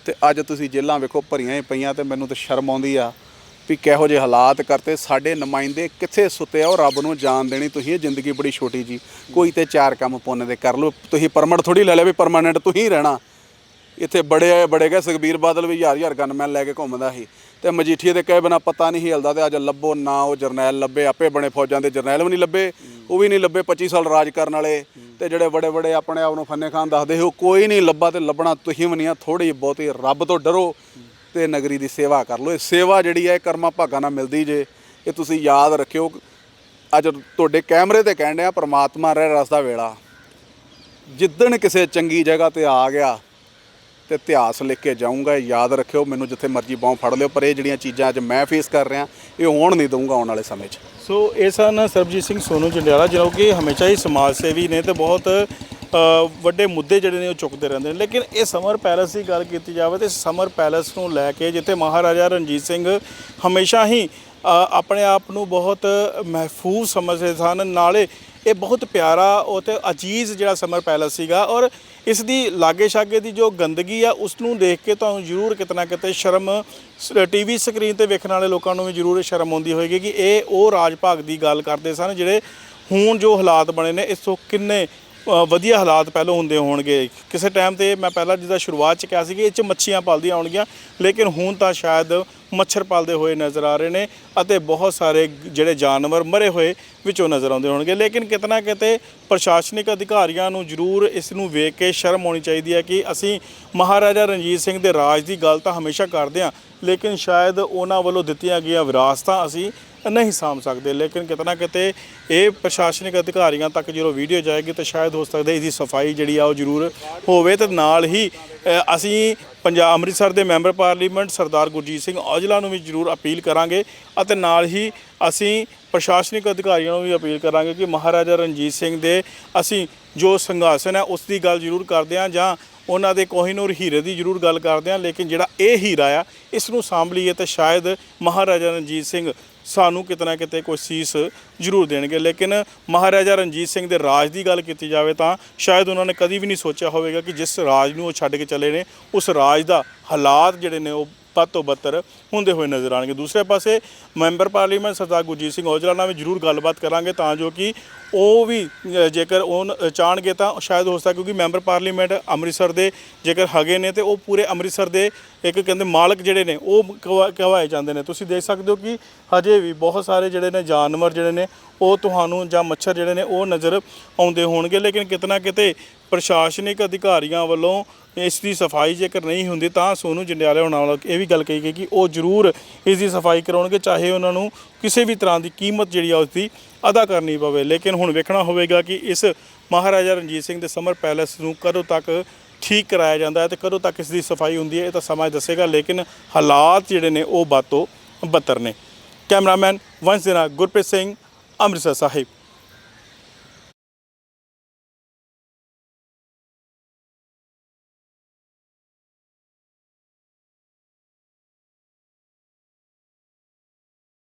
ਤੇ ਅੱਜ ਤੁਸੀਂ ਜੇਲ੍ਹਾਂ ਵੇਖੋ ਭਰੀਆਂ ਹੀ ਪਈਆਂ ਤੇ ਮੈਨੂੰ ਤਾਂ ਸ਼ਰਮ ਆਉਂਦੀ ਆ। ਵੀ ਕਿਹੋ ਜਿਹੇ ਹਾਲਾਤ ਕਰਤੇ, ਸਾਡੇ ਨੁਮਾਇੰਦੇ ਕਿੱਥੇ ਸੁੱਤੇ ਆ, ਉਹ ਰੱਬ ਨੂੰ ਜਾਣ ਦੇਣੀ ਤੁਸੀਂ, ਇਹ ਜ਼ਿੰਦਗੀ ਬੜੀ ਛੋਟੀ ਜੀ। ਕੋਈ ਤੇ ਚਾਰ ਕੰਮ ਪੁੰਨ ਦੇ ਕਰ ਲਓ, ਤੁਸੀਂ ਪਰਮਿਟ ਥੋੜੀ ਲੈ ਲਿਆ ਵੀ ਪਰਮਾਨੈਂਟ ਤੁਸੀਂ ਰਹਿਣਾ। ਇੱਥੇ ਬੜੇ ਆਏ, ਬੜੇ ਗਏ, ਸੁਖਬੀਰ ਬਾਦਲ ਵੀ ਹਜ਼ਾਰ ਹਜ਼ਾਰ ਗਨਮੈਨ ਲੈ ਕੇ ਘੁੰਮਦਾ ਸੀ। ਤੇ ਮਜੀਠੀਏ ਦੇ ਕਹੇ ਬਿਨਾ ਪਤਾ ਨਹੀਂ ਹਿਲਦਾ ਤੇ ਅੱਜ ਲੱਭੋ ਨਾ ਉਹ ਜਰਨੈਲ ਲੱਭੇ, ਆਪੇ ਬਣੇ ਫੌਜਾਂ ਦੇ ਜਰਨੈਲ ਵੀ ਨਹੀਂ ਲੱਭੇ, ਉਹ ਵੀ ਨਹੀਂ ਲੱਭੇ 25 ਸਾਲ ਰਾਜ ਕਰਨ ਵਾਲੇ। ਤੇ ਜਿਹੜੇ ਬੜੇ ਬੜੇ ਆਪਣੇ ਆਪ ਨੂੰ ਫੰਨੇ ਖਾਨ ਦੱਸਦੇ ਸੀ, ਉਹ ਕੋਈ ਨਹੀਂ ਲੱਭਾ ਤੇ ਲੱਭਣਾ ਤੁਸੀਂ ਵੀ ਨਹੀਂ ਆ ਥੋੜੀ ਬਹੁਤੀ ਰੱਬ ਤੋਂ ਡਰੋ। ਤੇ ਨਗਰੀ ਦੀ ਸੇਵਾ ਕਰ ਲਓ। ਇਹ ਸੇਵਾ ਜਿਹੜੀ ਹੈ, ਇਹ ਕਰਮਾਂ ਭਾਗਾਂ ਨਾਲ ਮਿਲਦੀ ਜੇ, ਇਹ ਤੁਸੀਂ ਯਾਦ ਰੱਖਿਓ। ਅੱਜ ਤੁਹਾਡੇ ਕੈਮਰੇ ਤੇ ਕਹਿਣ ਡਿਆ, ਪ੍ਰਮਾਤਮਾ ਰਹਿ ਰਸ ਦਾ ਵੇਲਾ। ਜਿੱਦਣ ਕਿਸੇ ਚੰਗੀ ਜਗ੍ਹਾ ਤੇ ਆ ਗਿਆ ਤੇ ਇਤਿਹਾਸ ਲਿਖ ਕੇ ਜਾਊਂਗਾ ਯਾਦ ਰੱਖਿਓ, ਮੈਨੂੰ ਜਿੱਥੇ ਮਰਜ਼ੀ ਬਾਹ ਫੜ ਲਿਓ, ਪਰ ਇਹ ਜਿਹੜੀਆਂ ਚੀਜ਼ਾਂ ਅੱਜ ਮੈਂ ਫੇਸ ਕਰ ਰਿਹਾ, ਇਹ ਹੋਣ ਨਹੀਂ ਦਊਂਗਾ ਆਉਣ ਵਾਲੇ ਸਮੇਂ 'ਚ। ਸੋ ਇਹ ਸਨ ਸਰਬਜੀਤ ਸਿੰਘ ਸੋਨੂ ਜੰਡਿਆਲਾ ਜੋ ਕਿ ਹਮੇਸ਼ਾ ਹੀ ਸਮਾਜ ਸੇਵੀ ਨੇ ਤੇ ਬਹੁਤ ਵੱਡੇ ਮੁੱਦੇ ਜਿਹੜੇ ਨੇ ਉਹ ਚੁੱਕਦੇ ਰਹਿੰਦੇ ਨੇ। ਲੇਕਿਨ ਇਹ ਸਮਰ ਪੈਲਸ ਦੀ ਗੱਲ ਕੀਤੀ ਜਾਵੇ ਤੇ ਸਮਰ ਪੈਲਸ ਨੂੰ ਲੈ ਕੇ ਜਿੱਥੇ ਮਹਾਰਾਜਾ ਰਣਜੀਤ ਸਿੰਘ ਹਮੇਸ਼ਾ ਹੀ ਆਪਣੇ ਆਪ ਨੂੰ ਬਹੁਤ ਮਹਿਫੂਜ਼ ਸਮਝਦੇ ਸਨ। ਨਾਲੇ ਇਹ ਬਹੁਤ ਪਿਆਰਾ ਉਹ ਤੇ ਅਜੀਜ਼ ਜਿਹੜਾ ਸਮਰ ਪੈਲਸ ਸੀਗਾ ਔਰ ਇਸ ਦੀ ਲਾਗੇ ਛਾਗੇ ਦੀ ਜੋ ਗੰਦਗੀ ਆ, ਉਸ ਨੂੰ ਦੇਖ ਕੇ ਤੁਹਾਨੂੰ ਜ਼ਰੂਰ ਕਿਤਨਾ ਕਿਤੇ ਸ਼ਰਮ ਟੀਵੀ ਸਕਰੀਨ ਤੇ ਵੇਖਣ ਵਾਲੇ ਲੋਕਾਂ ਨੂੰ ਵੀ ਜ਼ਰੂਰ ਸ਼ਰਮ ਆਉਂਦੀ ਹੋਏਗੀ ਕਿ ਇਹ ਉਹ ਰਾਜ ਭਾਗ ਦੀ ਗੱਲ ਕਰਦੇ ਸਨ ਜਿਹੜੇ ਹੁਣ ਜੋ ਹਾਲਾਤ ਬਣੇ ਨੇ, ਇਸ ਤੋਂ ਕਿੰਨੇ ਵਧੀਆ ਹਾਲਾਤ ਪਹਿਲਾਂ ਹੁੰਦੇ ਹੋਣਗੇ। ਕਿਸੇ ਟਾਈਮ ਤੇ ਮੈਂ ਪਹਿਲਾਂ ਜਿੱਦਾਂ ਸ਼ੁਰੂਆਤ ਚ ਕਿਹਾ ਸੀ ਕਿ ਇਹ ਚ ਮੱਛੀਆਂ ਪਲਦੀਆਂ ਹੋਣਗੀਆਂ ਲੇਕਿਨ ਹੁਣ ਤਾਂ ਸ਼ਾਇਦ ਮੱਛਰ ਪਾਲਦੇ ਹੋਏ ਨਜ਼ਰ ਆ ਰਹੇ ਨੇ ਅਤੇ ਬਹੁਤ ਸਾਰੇ ਜਿਹੜੇ ਜਾਨਵਰ ਮਰੇ ਹੋਏ ਵਿੱਚੋਂ ਨਜ਼ਰ ਆਉਂਦੇ ਹੋਣਗੇ। ਲੇਕਿਨ ਕਿਤਨਾ ਕਿਤੇ ਪ੍ਰਸ਼ਾਸਨਿਕ ਅਧਿਕਾਰੀਆਂ ਨੂੰ ਜ਼ਰੂਰ ਇਸ ਨੂੰ ਵੇਖ ਕੇ ਸ਼ਰਮ ਆਉਣੀ ਚਾਹੀਦੀ ਹੈ ਕਿ ਅਸੀਂ ਮਹਾਰਾਜਾ ਰਣਜੀਤ ਸਿੰਘ ਦੇ ਰਾਜ ਦੀ ਗੱਲ ਤਾਂ ਹਮੇਸ਼ਾ ਕਰਦੇ ਹਾਂ, ਲੇਕਿਨ ਸ਼ਾਇਦ ਉਹਨਾਂ ਵੱਲੋਂ ਦਿੱਤੀਆਂ ਗਈਆਂ ਵਿਰਾਸਤਾਂ ਅਸੀਂ ਨਹੀਂ ਸਾਂਭ ਸਕਦੇ। ਲੇਕਿਨ ਕਿਤਨਾ ਕਿਤੇ ਇਹ ਪ੍ਰਸ਼ਾਸਨਿਕ ਅਧਿਕਾਰੀਆਂ ਤੱਕ ਜਦੋਂ ਵੀਡੀਓ ਜਾਏਗੀ ਤਾਂ ਸ਼ਾਇਦ ਹੋ ਸਕਦਾ ਇਹਦੀ ਸਫ਼ਾਈ ਜਿਹੜੀ ਆ ਉਹ ਜ਼ਰੂਰ ਹੋਵੇ ਤੇ ਨਾਲ ਹੀ ਅਸੀਂ ਪੰਜਾਬ ਅੰਮ੍ਰਿਤਸਰ ਦੇ ਮੈਂਬਰ ਪਾਰਲੀਮੈਂਟ ਸਰਦਾਰ ਗੁਰਜੀਤ ਸਿੰਘ ਔਜਲਾ ਨੂੰ ਵੀ ਜ਼ਰੂਰ ਅਪੀਲ ਕਰਾਂਗੇ ਅਤੇ ਨਾਲ ਹੀ ਅਸੀਂ ਪ੍ਰਸ਼ਾਸਨਿਕ ਅਧਿਕਾਰੀਆਂ ਨੂੰ ਵੀ ਅਪੀਲ ਕਰਾਂਗੇ ਕਿ ਮਹਾਰਾਜਾ ਰਣਜੀਤ ਸਿੰਘ ਦੇ ਅਸੀਂ ਜੋ ਸੰਘਾਸਨ ਹੈ ਉਸ ਦੀ ਗੱਲ ਜ਼ਰੂਰ ਕਰਦੇ ਹਾਂ ਜਾਂ ਉਹਨਾਂ ਦੇ ਕੋਹੀਨੂਰ ਹੀਰੇ ਦੀ ਜ਼ਰੂਰ ਗੱਲ ਕਰਦੇ ਹਾਂ, ਲੇਕਿਨ ਜਿਹੜਾ ਇਹ ਹੀਰਾ ਆ, ਇਸ ਨੂੰ ਸਾਂਭ ਲਈਏ ਤਾਂ ਸ਼ਾਇਦ ਮਹਾਰਾਜਾ ਰਣਜੀਤ ਸਿੰਘ ਸਾਨੂੰ ਕਿਤਨਾ ਕਿਤੇ ਕੋਈ ਸੀਸ ਜ਼ਰੂਰ ਦੇਣਗੇ। ਲੇਕਿਨ ਮਹਾਰਾਜਾ ਰਣਜੀਤ ਸਿੰਘ ਦੇ ਰਾਜ ਦੀ ਗੱਲ ਕੀਤੀ ਜਾਵੇ ਤਾਂ ਸ਼ਾਇਦ ਉਹਨਾਂ ਨੇ ਕਦੀ ਵੀ ਨਹੀਂ ਸੋਚਿਆ ਹੋਵੇਗਾ ਕਿ ਜਿਸ ਰਾਜ ਨੂੰ ਉਹ ਛੱਡ ਕੇ ਚਲੇ ਨੇ, ਉਸ ਰਾਜ ਦਾ ਹਾਲਾਤ ਜਿਹੜੇ ਨੇ ਉਹ ਵੱਧ ਤੋਂ ਬੱਤਰ ਹੁੰਦੇ ਹੋਏ ਨਜ਼ਰ ਆਣਗੇ ਦੂਸਰੇ ਪਾਸੇ ਮੈਂਬਰ ਪਾਰਲੀਮੈਂਟ ਸਰਦਾਰ ਗੁਰਜੀਤ ਸਿੰਘ ਔਜਲਾ ਨਾਲ ਵੀ ਜ਼ਰੂਰ ਗੱਲਬਾਤ ਕਰਾਂਗੇ ਤਾਂ ਜੋ ਕਿ ਉਹ ਵੀ ਜੇਕਰ ਉਹ ਚਾਹਣਗੇ ਤਾਂ ਸ਼ਾਇਦ ਹੋ ਸਕਦਾ ਕਿਉਂਕਿ ਮੈਂਬਰ ਪਾਰਲੀਮੈਂਟ ਅੰਮ੍ਰਿਤਸਰ ਦੇ ਜੇਕਰ ਹੈਗੇ ਨੇ ਤੇ ਉਹ ਪੂਰੇ ਅੰਮ੍ਰਿਤਸਰ ਦੇ ਇੱਕ ਕਹਿੰਦੇ ਮਾਲਕ ਜਿਹੜੇ ਨੇ ਉਹ ਕਹਵਾ- ਕਹਵਾਏ ਜਾਂਦੇ ਨੇ। ਤੁਸੀਂ ਦੇਖ ਸਕਦੇ ਹੋ ਕਿ ਹਜੇ ਵੀ ਬਹੁਤ ਸਾਰੇ ਜਿਹੜੇ ਨੇ ਜਾਨਵਰ ਜਿਹੜੇ ਨੇ ਉਹ ਤੁਹਾਨੂੰ ਜਾਂ ਮੱਛਰ ਜਿਹੜੇ ਨੇ ਉਹ ਨਜ਼ਰ ਆਉਂਦੇ ਹੋਣਗੇ। ਲੇਕਿਨ ਕਿਤਨਾ ਕਿਤੇ ਪ੍ਰਸ਼ਾਸਨਿਕ ਅਧਿਕਾਰੀਆਂ ਵੱਲੋਂ ਇਸ ਦੀ ਸਫ਼ਾਈ ਜੇਕਰ ਨਹੀਂ ਹੁੰਦੀ ਤਾਂ ਸੋਨੂ ਜੰਡਿਆਲੇ ਹੋਣਾ ਨਾਲ ਇਹ ਵੀ ਗੱਲ ਕਹੀ ਗਈ ਕਿ ਉਹ ਜ਼ਰੂਰ ਇਸ ਦੀ ਸਫ਼ਾਈ ਕਰਾਉਣਗੇ, ਚਾਹੇ ਉਹਨਾਂ ਨੂੰ ਕਿਸੇ ਵੀ ਤਰ੍ਹਾਂ ਦੀ ਕੀਮਤ ਜਿਹੜੀ ਆ ਉਸ ਦੀ ਅਦਾ ਕਰਨੀ ਪਵੇ। ਲੇਕਿਨ ਹੁਣ ਵੇਖਣਾ ਹੋਵੇਗਾ ਕਿ ਇਸ ਮਹਾਰਾਜਾ ਰਣਜੀਤ ਸਿੰਘ ਦੇ ਸਮਰ ਪੈਲੇਸ ਨੂੰ ਕਦੋਂ ਤੱਕ ਠੀਕ ਕਰਾਇਆ ਜਾਂਦਾ ਹੈ ਤੇ ਕਦੋਂ ਤੱਕ ਇਸ ਦੀ ਸਫ਼ਾਈ ਹੁੰਦੀ ਹੈ, ਇਹ ਤਾਂ ਸਮਾਂ ਦੱਸੇਗਾ, ਲੇਕਿਨ ਹਾਲਾਤ ਜਿਹੜੇ ਨੇ ਉਹ ਬਾਤੋਂ ਬੱਤਰ ਨੇ। ਕੈਮਰਾਮੈਨ ਵੰਸ਼ ਦੇ ਨਾਲ ਗੁਰਪ੍ਰੀਤ ਸਿੰਘ, ਅੰਮ੍ਰਿਤਸਰ ਸਾਹਿਬ।